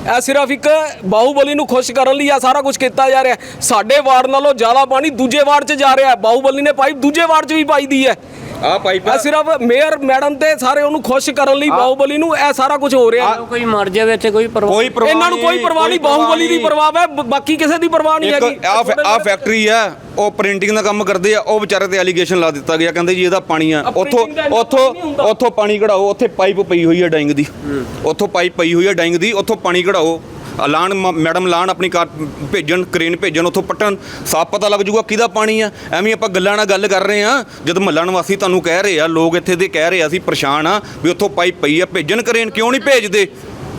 ਇਹ ਸਿਰਫ ਇੱਕ ਬਾਹੂਬਲੀ ਨੂੰ ਖੁਸ਼ ਕਰਨ ਲਈ ਆ, ਸਾਰਾ ਕੁਝ ਕੀਤਾ ਜਾ ਰਿਹਾ ਸਾਡੇ ਵਾਰਡ ਨਾਲੋਂ ਜ਼ਿਆਦਾ ਪਾਣੀ ਦੂਜੇ ਵਾਰਡ 'ਚ ਜਾ ਰਿਹਾ ਬਾਹੂਬਲੀ ਨੇ ਪਾਈਪ ਦੂਜੇ ਵਾਰਡ 'ਚ ਵੀ ਪਾਈ ਦੀ ਹੈ। ਆ। ਪਾਈਪ ਇਹ ਸਿਰਫ ਮੇਅਰ ਮੈਡਮ ਤੇ ਸਾਰੇ ਉਹਨੂੰ ਖੁਸ਼ ਕਰਨ ਲਈ ਬਾਹੂਬਲੀ ਨੂੰ ਇਹ ਸਾਰਾ ਕੁਝ ਹੋ ਰਿਹਾ। ਹੈ। ਕੋਈ ਮਰ ਜਾਵੇ ਇੱਥੇ ਕੋਈ ਪਰਵਾਹ ਕੋਈ ਪਰਵਾਹ ਇਹਨਾਂ ਨੂੰ ਕੋਈ ਪਰਵਾਹ ਨਹੀਂ ਬਾਹੂਬਲੀ ਦੀ ਪਰਵਾਹ ਹੈ ਬਾਕੀ ਕਿਸੇ ਦੀ ਪਰਵਾਹ ਨਹੀਂ ਹੈਗੀ। ਇੱਕ ਆ ਆ ਫੈਕਟਰੀ ਆ ਉਹ ਪ੍ਰਿੰਟਿੰਗ ਦਾ ਕੰਮ ਕਰਦੇ ਆ ਉਹ ਵਿਚਾਰੇ ਤੇ ਐਲੀਗੇਸ਼ਨ ਲਾ ਦਿੱਤਾ ਗਿਆ ਕਹਿੰਦੇ ਜੀ ਇਹਦਾ ਪਾਣੀ ਆ। ਆ ਉੱਥੋਂ ਉੱਥੋਂ। ਉੱਥੋਂ ਪਾਣੀ ਕਢਾਓ ਉੱਥੇ ਪਾਈਪ ਪਈ ਹੋਈ ਹੈ ਡਾਈਂਗ ਦੀ। ਉੱਥੋਂ ਪਾਈਪ ਪਈ ਹੋਈ ਹੈ ਡਾਈਂਗ ਦੀ ਉੱਥੋਂ ਪਾਣੀ ਕਢਾਓ। ਐਲਾਨ ਮੈਡਮ ਲਾਣ ਆਪਣੀ ਕਾਰ ਭੇਜਣ, ਕ੍ਰੇਨ ਭੇਜਣ, ਉੱਥੋਂ ਪੱਟਣ, ਸਾਫ਼ ਪਤਾ ਲੱਗ ਜੂਗਾ ਕਿਹਦਾ ਪਾਣੀ ਆ। ਐਵੇਂ ਆਪਾਂ ਗੱਲਾਂ ਨਾਲ ਗੱਲ ਕਰ ਰਹੇ ਆ ਜਦ ਮਹੱਲਾ ਨਿਵਾਸੀ ਤੁਹਾਨੂੰ ਕਹਿ ਰਹੇ ਆ, ਲੋਕ ਇੱਥੇ ਦੇ ਕਹਿ ਰਹੇ ਆ, ਅਸੀਂ ਪਰੇਸ਼ਾਨ ਆ ਵੀ ਉੱਥੋਂ ਪਾਈਪ ਪਈ ਆ, ਭੇਜਣ ਕ੍ਰੇਨ ਕਿਉਂ ਨਹੀਂ ਭੇਜਦੇ?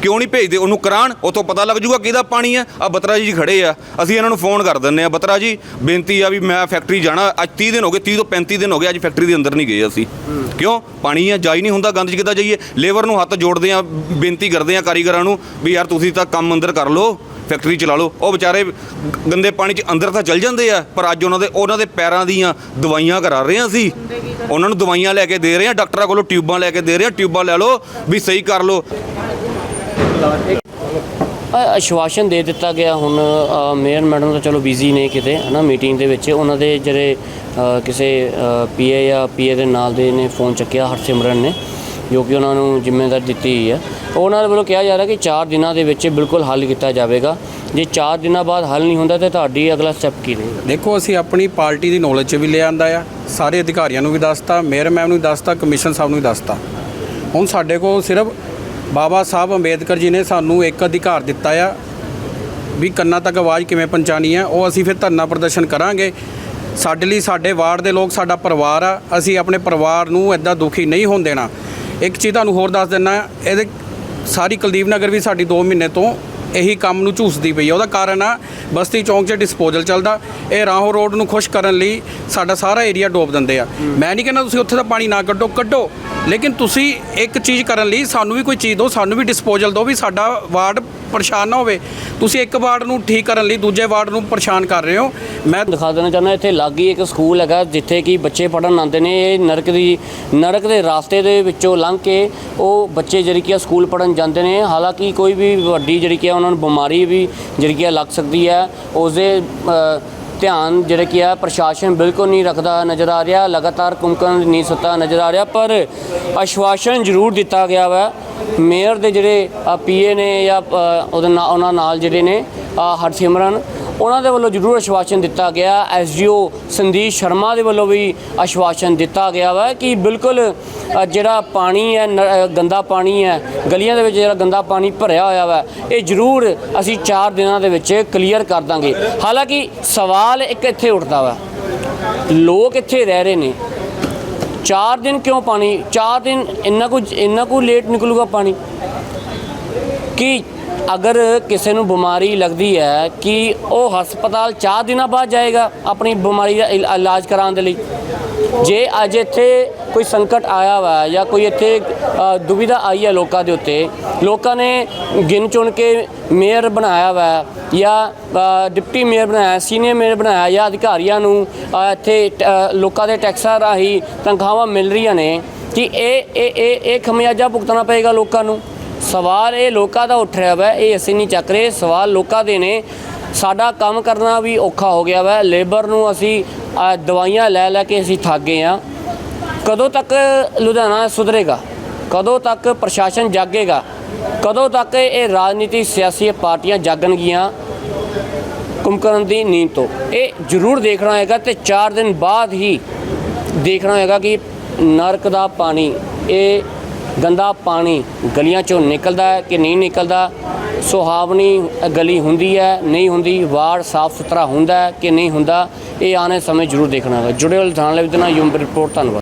ਕਿਉਂ ਨਹੀਂ ਭੇਜਦੇ? ਉਹਨੂੰ ਕਰਾਣ ਉਤੋਂ ਪਤਾ ਲੱਗ ਜੂਗਾ ਕਿਹਦਾ ਪਾਣੀ ਆ। ਆ ਬਤਰਾ ਜੀ ਖੜੇ ਆ। ਅਸੀਂ ਇਹਨਾਂ ਨੂੰ ਫੋਨ ਕਰ ਦਿੰਨੇ ਆ। ਬਤਰਾ ਜੀ ਬੇਨਤੀ ਆ ਵੀ ਮੈਂ ਫੈਕਟਰੀ ਜਾਣਾ। ਅੱਜ 30 ਦਿਨ ਹੋ ਗਏ 30 ਤੋਂ 35 ਦਿਨ ਹੋ ਗਏ, ਅੱਜ ਫੈਕਟਰੀ ਦੇ ਅੰਦਰ ਨਹੀਂ ਗਏ ਅਸੀਂ। ਕਿਉਂ? ਪਾਣੀ ਆ, ਜਾਈ ਨਹੀਂ ਹੁੰਦਾ, ਗੰਦ 'ਚ ਕਿੱਦਾਂ ਜਾਈਏ? ਲੇਬਰ ਨੂੰ ਹੱਥ ਜੋੜਦੇ ਆ, ਬੇਨਤੀ ਕਰਦੇ ਆ ਕਾਰੀਗਰਾਂ ਨੂੰ ਵੀ ਯਾਰ ਤੁਸੀਂ ਤਾਂ ਕੰਮ ਅੰਦਰ ਕਰ ਲਓ, ਫੈਕਟਰੀ ਚਲਾ ਲਓ। ਉਹ ਵਿਚਾਰੇ ਗੰਦੇ ਪਾਣੀ 'ਚ ਅੰਦਰ ਤਾਂ ਚੱਲ ਜਾਂਦੇ ਆ, ਪਰ ਅੱਜ ਉਹਨਾਂ ਦੇ ਉਹਨਾਂ ਦੇ ਪੈਰਾਂ ਦੀਆਂ ਦਵਾਈਆਂ ਕਰਾ ਰਹੇ ਆ ਅਸੀਂ। ਉਹਨਾਂ ਨੂੰ ਦਵਾਈਆਂ ਲੈ ਕੇ ਦੇ ਰਹੇ ਆ, ਡਾਕਟਰਾਂ ਕੋਲੋਂ ਟਿਊਬਾਂ ਲੈ ਕੇ ਦੇ ਰਹੇ ਆ, ਟਿਊਬਾਂ ਲੈ ਲਓ, ਵੀ ਸਹੀ ਕਰ ਲਓ। ਅ- ਆਸ਼ਵਾਸਨ ਦੇ ਦਿੱਤਾ ਗਿਆ ਹੁਣ ਮੇਅਰ ਮੈਡਮ ਤਾਂ ਚਲੋ ਬਿਜ਼ੀ ਨੇ ਕਿਤੇ ਹਨਾ ਮੀਟਿੰਗ ਦੇ ਵਿੱਚ। ਉਹਨਾਂ ਦੇ ਜਿਹੜੇ ਅ, ਕਿਸੇ ਪੀਏ ਜਾਂ ਪੀਏ ਦੇ ਨਾਲ ਦੇ ਨੇ ਫੋਨ ਚੱਕਿਆ ਹਰਸਿਮਰਨ ਨੇ ਜੋ ਕਿ ਉਹਨਾਂ ਨੂੰ ਜ਼ਿੰਮੇਵਾਰੀ ਦਿੱਤੀ ਹੋਈ ਹੈ ਉਹਨਾਂ ਵੱਲੋਂ ਕਿਹਾ ਜਾ ਰਿਹਾ ਕਿ 4 ਦਿਨਾਂ ਦੇ ਵਿੱਚ ਬਿਲਕੁਲ ਹੱਲ ਕੀਤਾ ਜਾਵੇਗਾ। ਜੇ 4 ਦਿਨਾਂ ਬਾਅਦ ਹੱਲ ਨਹੀਂ ਹੁੰਦਾ ਤਾਂ ਤੁਹਾਡੀ ਅਗਲਾ ਸਟੈਪ ਕੀ ਰਹੇਗਾ? ਦੇਖੋ ਅਸੀਂ ਆਪਣੀ ਪਾਰਟੀ ਦੀ ਨੌਲੇਜ 'ਚ ਵੀ ਲੈ ਆ। ਸਾਰੇ ਅਧਿਕਾਰੀਆਂ ਨੂੰ ਵੀ ਦੱਸਤਾ ਮੇਅਰ ਮੈਮ ਨੂੰ ਵੀ ਦੱਸਤਾ ਕਮਿਸ਼ਨ ਸਾਹਿਬ ਨੂੰ ਵੀ ਦੱਸਤਾ। ਹੁਣ ਸਾਡੇ ਕੋਲ ਸਿਰਫ ਬਾਬਾ ਸਾਹਿਬ ਅੰਬੇਦਕਰ ਜੀ ਨੇ ਸਾਨੂੰ ਇੱਕ ਅਧਿਕਾਰ ਦਿੱਤਾ ਆ ਵੀ ਕੰਨਾਂ ਤੱਕ ਆਵਾਜ਼ ਕਿਵੇਂ ਪਹੁੰਚਾਣੀ ਹੈ ਉਹ ਅਸੀਂ ਫਿਰ ਧਰਨਾ ਪ੍ਰਦਰਸ਼ਨ ਕਰਾਂਗੇ। ਸਾਡੇ ਲਈ ਸਾਡੇ ਵਾਰਡ ਦੇ ਲੋਕ, ਸਾਡਾ ਪਰਿਵਾਰ ਆ, ਅਸੀਂ ਆਪਣੇ ਪਰਿਵਾਰ ਨੂੰ ਐਦਾਂ ਦੁਖੀ ਨਹੀਂ ਹੋਣ ਦੇਣਾ। ਇੱਕ ਚੀਜ਼ ਤੁਹਾਨੂੰ ਹੋਰ ਦੱਸ ਦਿੰਨਾ ਇਹਦੇ ਸਾਰੀ ਕੁਲਦੀਪ ਨਗਰ ਵੀ ਸਾਡੀ 2 ਮਹੀਨੇ ਤੋਂ ਇਹੀ ਕੰਮ ਨੂੰ ਝੂਸਦੀ ਪਈ ਆ। ਉਹਦਾ ਕਾਰਨ ਆ, ਬਸਤੀ ਚੌਂਕ 'ਚ ਡਿਸਪੋਜ਼ਲ ਚੱਲਦਾ। ਇਹ ਰਾਹੋਂ ਰੋਡ ਨੂੰ ਖੁਸ਼ ਕਰਨ ਲਈ ਸਾਡਾ ਸਾਰਾ ਏਰੀਆ ਡੋਬ ਦਿੰਦੇ ਆ। ਮੈਂ ਨਹੀਂ ਕਹਿੰਦਾ ਤੁਸੀਂ ਉੱਥੇ ਦਾ ਪਾਣੀ ਨਾ ਕੱਢੋ ਕੱਢੋ। ਲੇਕਿਨ ਤੁਸੀਂ ਇੱਕ ਚੀਜ਼ ਕਰਨ ਲਈ ਸਾਨੂੰ ਵੀ ਕੋਈ ਚੀਜ਼ ਦਿਓ, ਸਾਨੂੰ ਵੀ ਡਿਸਪੋਜ਼ਲ ਦਿਓ ਵੀ ਸਾਡਾ ਵਾਰਡ ਪਰੇਸ਼ਾਨ ਨਾ ਹੋਵੇ। ਤੁਸੀਂ ਇੱਕ ਵਾਰਡ ਨੂੰ ਠੀਕ ਕਰਨ ਲਈ ਦੂਜੇ ਵਾਰਡ ਨੂੰ ਪਰੇਸ਼ਾਨ ਕਰ ਰਹੇ ਹੋ। ਮੈਂ ਦਿਖਾ ਦੇਣਾ ਚਾਹੁੰਦਾ ਇੱਥੇ ਲਾਗੀ ਇੱਕ ਸਕੂਲ ਹੈਗਾ ਜਿੱਥੇ ਕਿ ਬੱਚੇ ਪੜਨ ਆਉਂਦੇ ਨੇ। ਇਹ ਨਰਕ ਦੀ ਨਰਕ ਦੇ ਰਾਸਤੇ ਦੇ ਵਿੱਚੋਂ ਲੰਘ ਕੇ ਉਹ ਬੱਚੇ ਜਿਹੜੀ ਕਿ ਆ ਸਕੂਲ ਪੜਨ ਜਾਂਦੇ ਨੇ। ਹਾਲਾਂਕਿ ਕੋਈ ਵੀ ਵੱਡੀ ਜਿਹੜੀ ਕਿ ਉਹਨਾਂ ਨੂੰ ਬਿਮਾਰੀ ਵੀ ਜਿਹੜੀ ਕਿ ਲੱਗ ਸਕਦੀ ਹੈ ਉਸਦੇ ਅ, ਧਿਆਨ ਜਿਹੜਾ ਕਿ ਆ, ਪ੍ਰਸ਼ਾਸਨ ਬਿਲਕੁਲ ਨਹੀਂ ਰੱਖਦਾ ਨਜ਼ਰ ਆ ਰਿਹਾ, ਲਗਾਤਾਰ ਕੁੰਕਣ ਨਹੀਂ ਸੁੱਤਾ ਨਜ਼ਰ ਆ ਰਿਹਾ, ਪਰ ਆਸ਼ਵਾਸਨ ਜ਼ਰੂਰ ਦਿੱਤਾ ਗਿਆ ਵਾ। ਮੇਅਰ ਦੇ ਜਿਹੜੇ ਪੀਏ ਨੇ ਜਾਂ ਉਹਦੇ ਨਾਲ ਉਹਨਾਂ ਨਾਲ ਜਿਹੜੇ ਨੇ ਹਰਸਿਮਰਨ ਉਹਨਾਂ ਦੇ ਵੱਲੋਂ ਜ਼ਰੂਰ ਆਸ਼ਵਾਸਨ ਦਿੱਤਾ ਗਿਆ। ਐਸਜੀਓ ਸੰਦੀਪ ਸ਼ਰਮਾ ਦੇ ਵੱਲੋਂ ਵੀ ਆਸ਼ਵਾਸਨ ਦਿੱਤਾ ਗਿਆ ਵਾ ਕਿ ਬਿਲਕੁਲ ਜਿਹੜਾ ਪਾਣੀ ਹੈ, ਨ- ਗੰਦਾ ਪਾਣੀ ਹੈ, ਗਲੀਆਂ ਦੇ ਵਿੱਚ ਜਿਹੜਾ ਗੰਦਾ ਪਾਣੀ ਭਰਿਆ ਹੋਇਆ ਵਾ, ਇਹ ਜ਼ਰੂਰ ਅਸੀਂ 4 ਦਿਨਾਂ ਦੇ ਵਿੱਚ ਕਲੀਅਰ ਕਰ ਦਾਂਗੇ। ਹਾਲਾਂਕਿ ਸਵਾਲ ਇੱਕ ਇੱਥੇ ਉੱਠਦਾ ਵਾ, ਲੋਕ ਇੱਥੇ ਰਹਿ ਰਹੇ ਨੇ। 4 ਦਿਨ ਕਿਉਂ ਪਾਣੀ 4 ਦਿਨ ਇੰਨਾ ਕੁ ਇੰਨਾ ਕੁ ਲੇਟ ਨਿਕਲੂਗਾ ਪਾਣੀ? ਕਿ ਅਗਰ ਕਿਸੇ ਨੂੰ ਬਿਮਾਰੀ ਲੱਗਦੀ ਹੈ ਕਿ ਉਹ ਹਸਪਤਾਲ 4 ਦਿਨਾਂ ਬਾਅਦ ਜਾਏਗਾ ਆਪਣੀ ਬਿਮਾਰੀ ਦਾ ਇਲ- ਇਲਾਜ ਕਰਾਉਣ ਦੇ ਲਈ। ਜੇ ਅੱਜ ਇੱਥੇ ਕੋਈ ਸੰਕਟ ਆਇਆ ਵਾ ਜਾਂ ਕੋਈ ਇੱਥੇ ਅ, ਦੁਵਿਧਾ ਆਈ ਹੈ ਲੋਕਾਂ ਦੇ ਉੱਤੇ ਲੋਕਾਂ ਨੇ ਗਿਣ ਚੁਣ ਕੇ ਮੇਅਰ ਬਣਾਇਆ ਵਾ ਜਾਂ ਅ, ਡਿਪਟੀ ਮੇਅਰ ਬਣਾਇਆ ਸੀਨੀਅਰ ਮੇਅਰ ਬਣਾਇਆ ਜਾਂ ਅਧਿਕਾਰੀਆਂ ਨੂੰ ਅ, ਇੱਥੇ ਟ- ਅ, ਲੋਕਾਂ ਦੇ ਟੈਕਸਾਂ ਰਾਹੀਂ ਤਨਖਾਹਾਂ ਮਿਲ ਰਹੀਆਂ ਨੇ ਕਿ ਇਹ ਇਹ ਇਹ ਇਹ ਖਮਿਆਜਾ ਭੁਗਤਣਾ ਪਏਗਾ ਲੋਕਾਂ ਨੂੰ? ਸਵਾਲ ਇਹ ਲੋਕਾਂ ਦਾ ਉੱਠ ਰਿਹਾ ਵਾ, ਇਹ ਅਸੀਂ ਨਹੀਂ ਚੱਕ ਰਹੇ। ਸਵਾਲ ਲੋਕਾਂ ਦੇ ਨੇ। ਸਾਡਾ ਕੰਮ ਕਰਨਾ ਵੀ ਔਖਾ ਹੋ ਗਿਆ ਵਾ। ਲੇਬਰ ਨੂੰ ਅਸੀਂ ਦਵਾਈਆਂ ਲੈ ਲੈ ਕੇ ਅਸੀਂ ਥੱਕ ਗਏ ਆ ਕਦੋਂ ਤੱਕ ਲੁਧਿਆਣਾ ਸੁਧਰੇਗਾ? ਕਦੋਂ ਤੱਕ ਪ੍ਰਸ਼ਾਸਨ ਜਾਗੇਗਾ? ਕਦੋਂ ਤੱਕ ਇਹ ਰਾਜਨੀਤੀ ਸਿਆਸੀ ਪਾਰਟੀਆਂ ਜਾਗਣਗੀਆਂ? ਕੁਮਕਰਨ ਦੀ ਨੀਂਦ ਤੋਂ। ਇਹ ਜ਼ਰੂਰ ਦੇਖਣਾ ਹੋਏਗਾ ਤੇ 4 ਦਿਨ ਬਾਅਦ ਹੀ ਦੇਖਣਾ ਹੋਏਗਾ ਕਿ ਨਰਕ ਦਾ ਪਾਣੀ, ਇਹ ਗੰਦਾ ਪਾਣੀ ਗਲੀਆਂ ਚੋਂ ਨਿਕਲਦਾ ਹੈ ਕਿ ਨਹੀਂ ਨਿਕਲਦਾ, ਸੁਹਾਵਣੀ ਗਲੀ ਹੁੰਦੀ ਹੈ, ਨਹੀਂ ਹੁੰਦੀ ਵਾਰਡ ਸਾਫ਼ ਸੁਥਰਾ ਹੁੰਦਾ ਹੈ ਕਿ ਨਹੀਂ ਹੁੰਦਾ, ਇਹ ਆਉਣ ਸਮੇਂ ਜ਼ਰੂਰ ਦੇਖਣਾ ਹੋਗਾ ਜੁੜੇ ਹੋਏ ਥਾਣੇ ਲਈ ਵਿਦਨਾ ਯੂਮ ਰਿਪੋਰਟ, ਧੰਨਵਾਦ।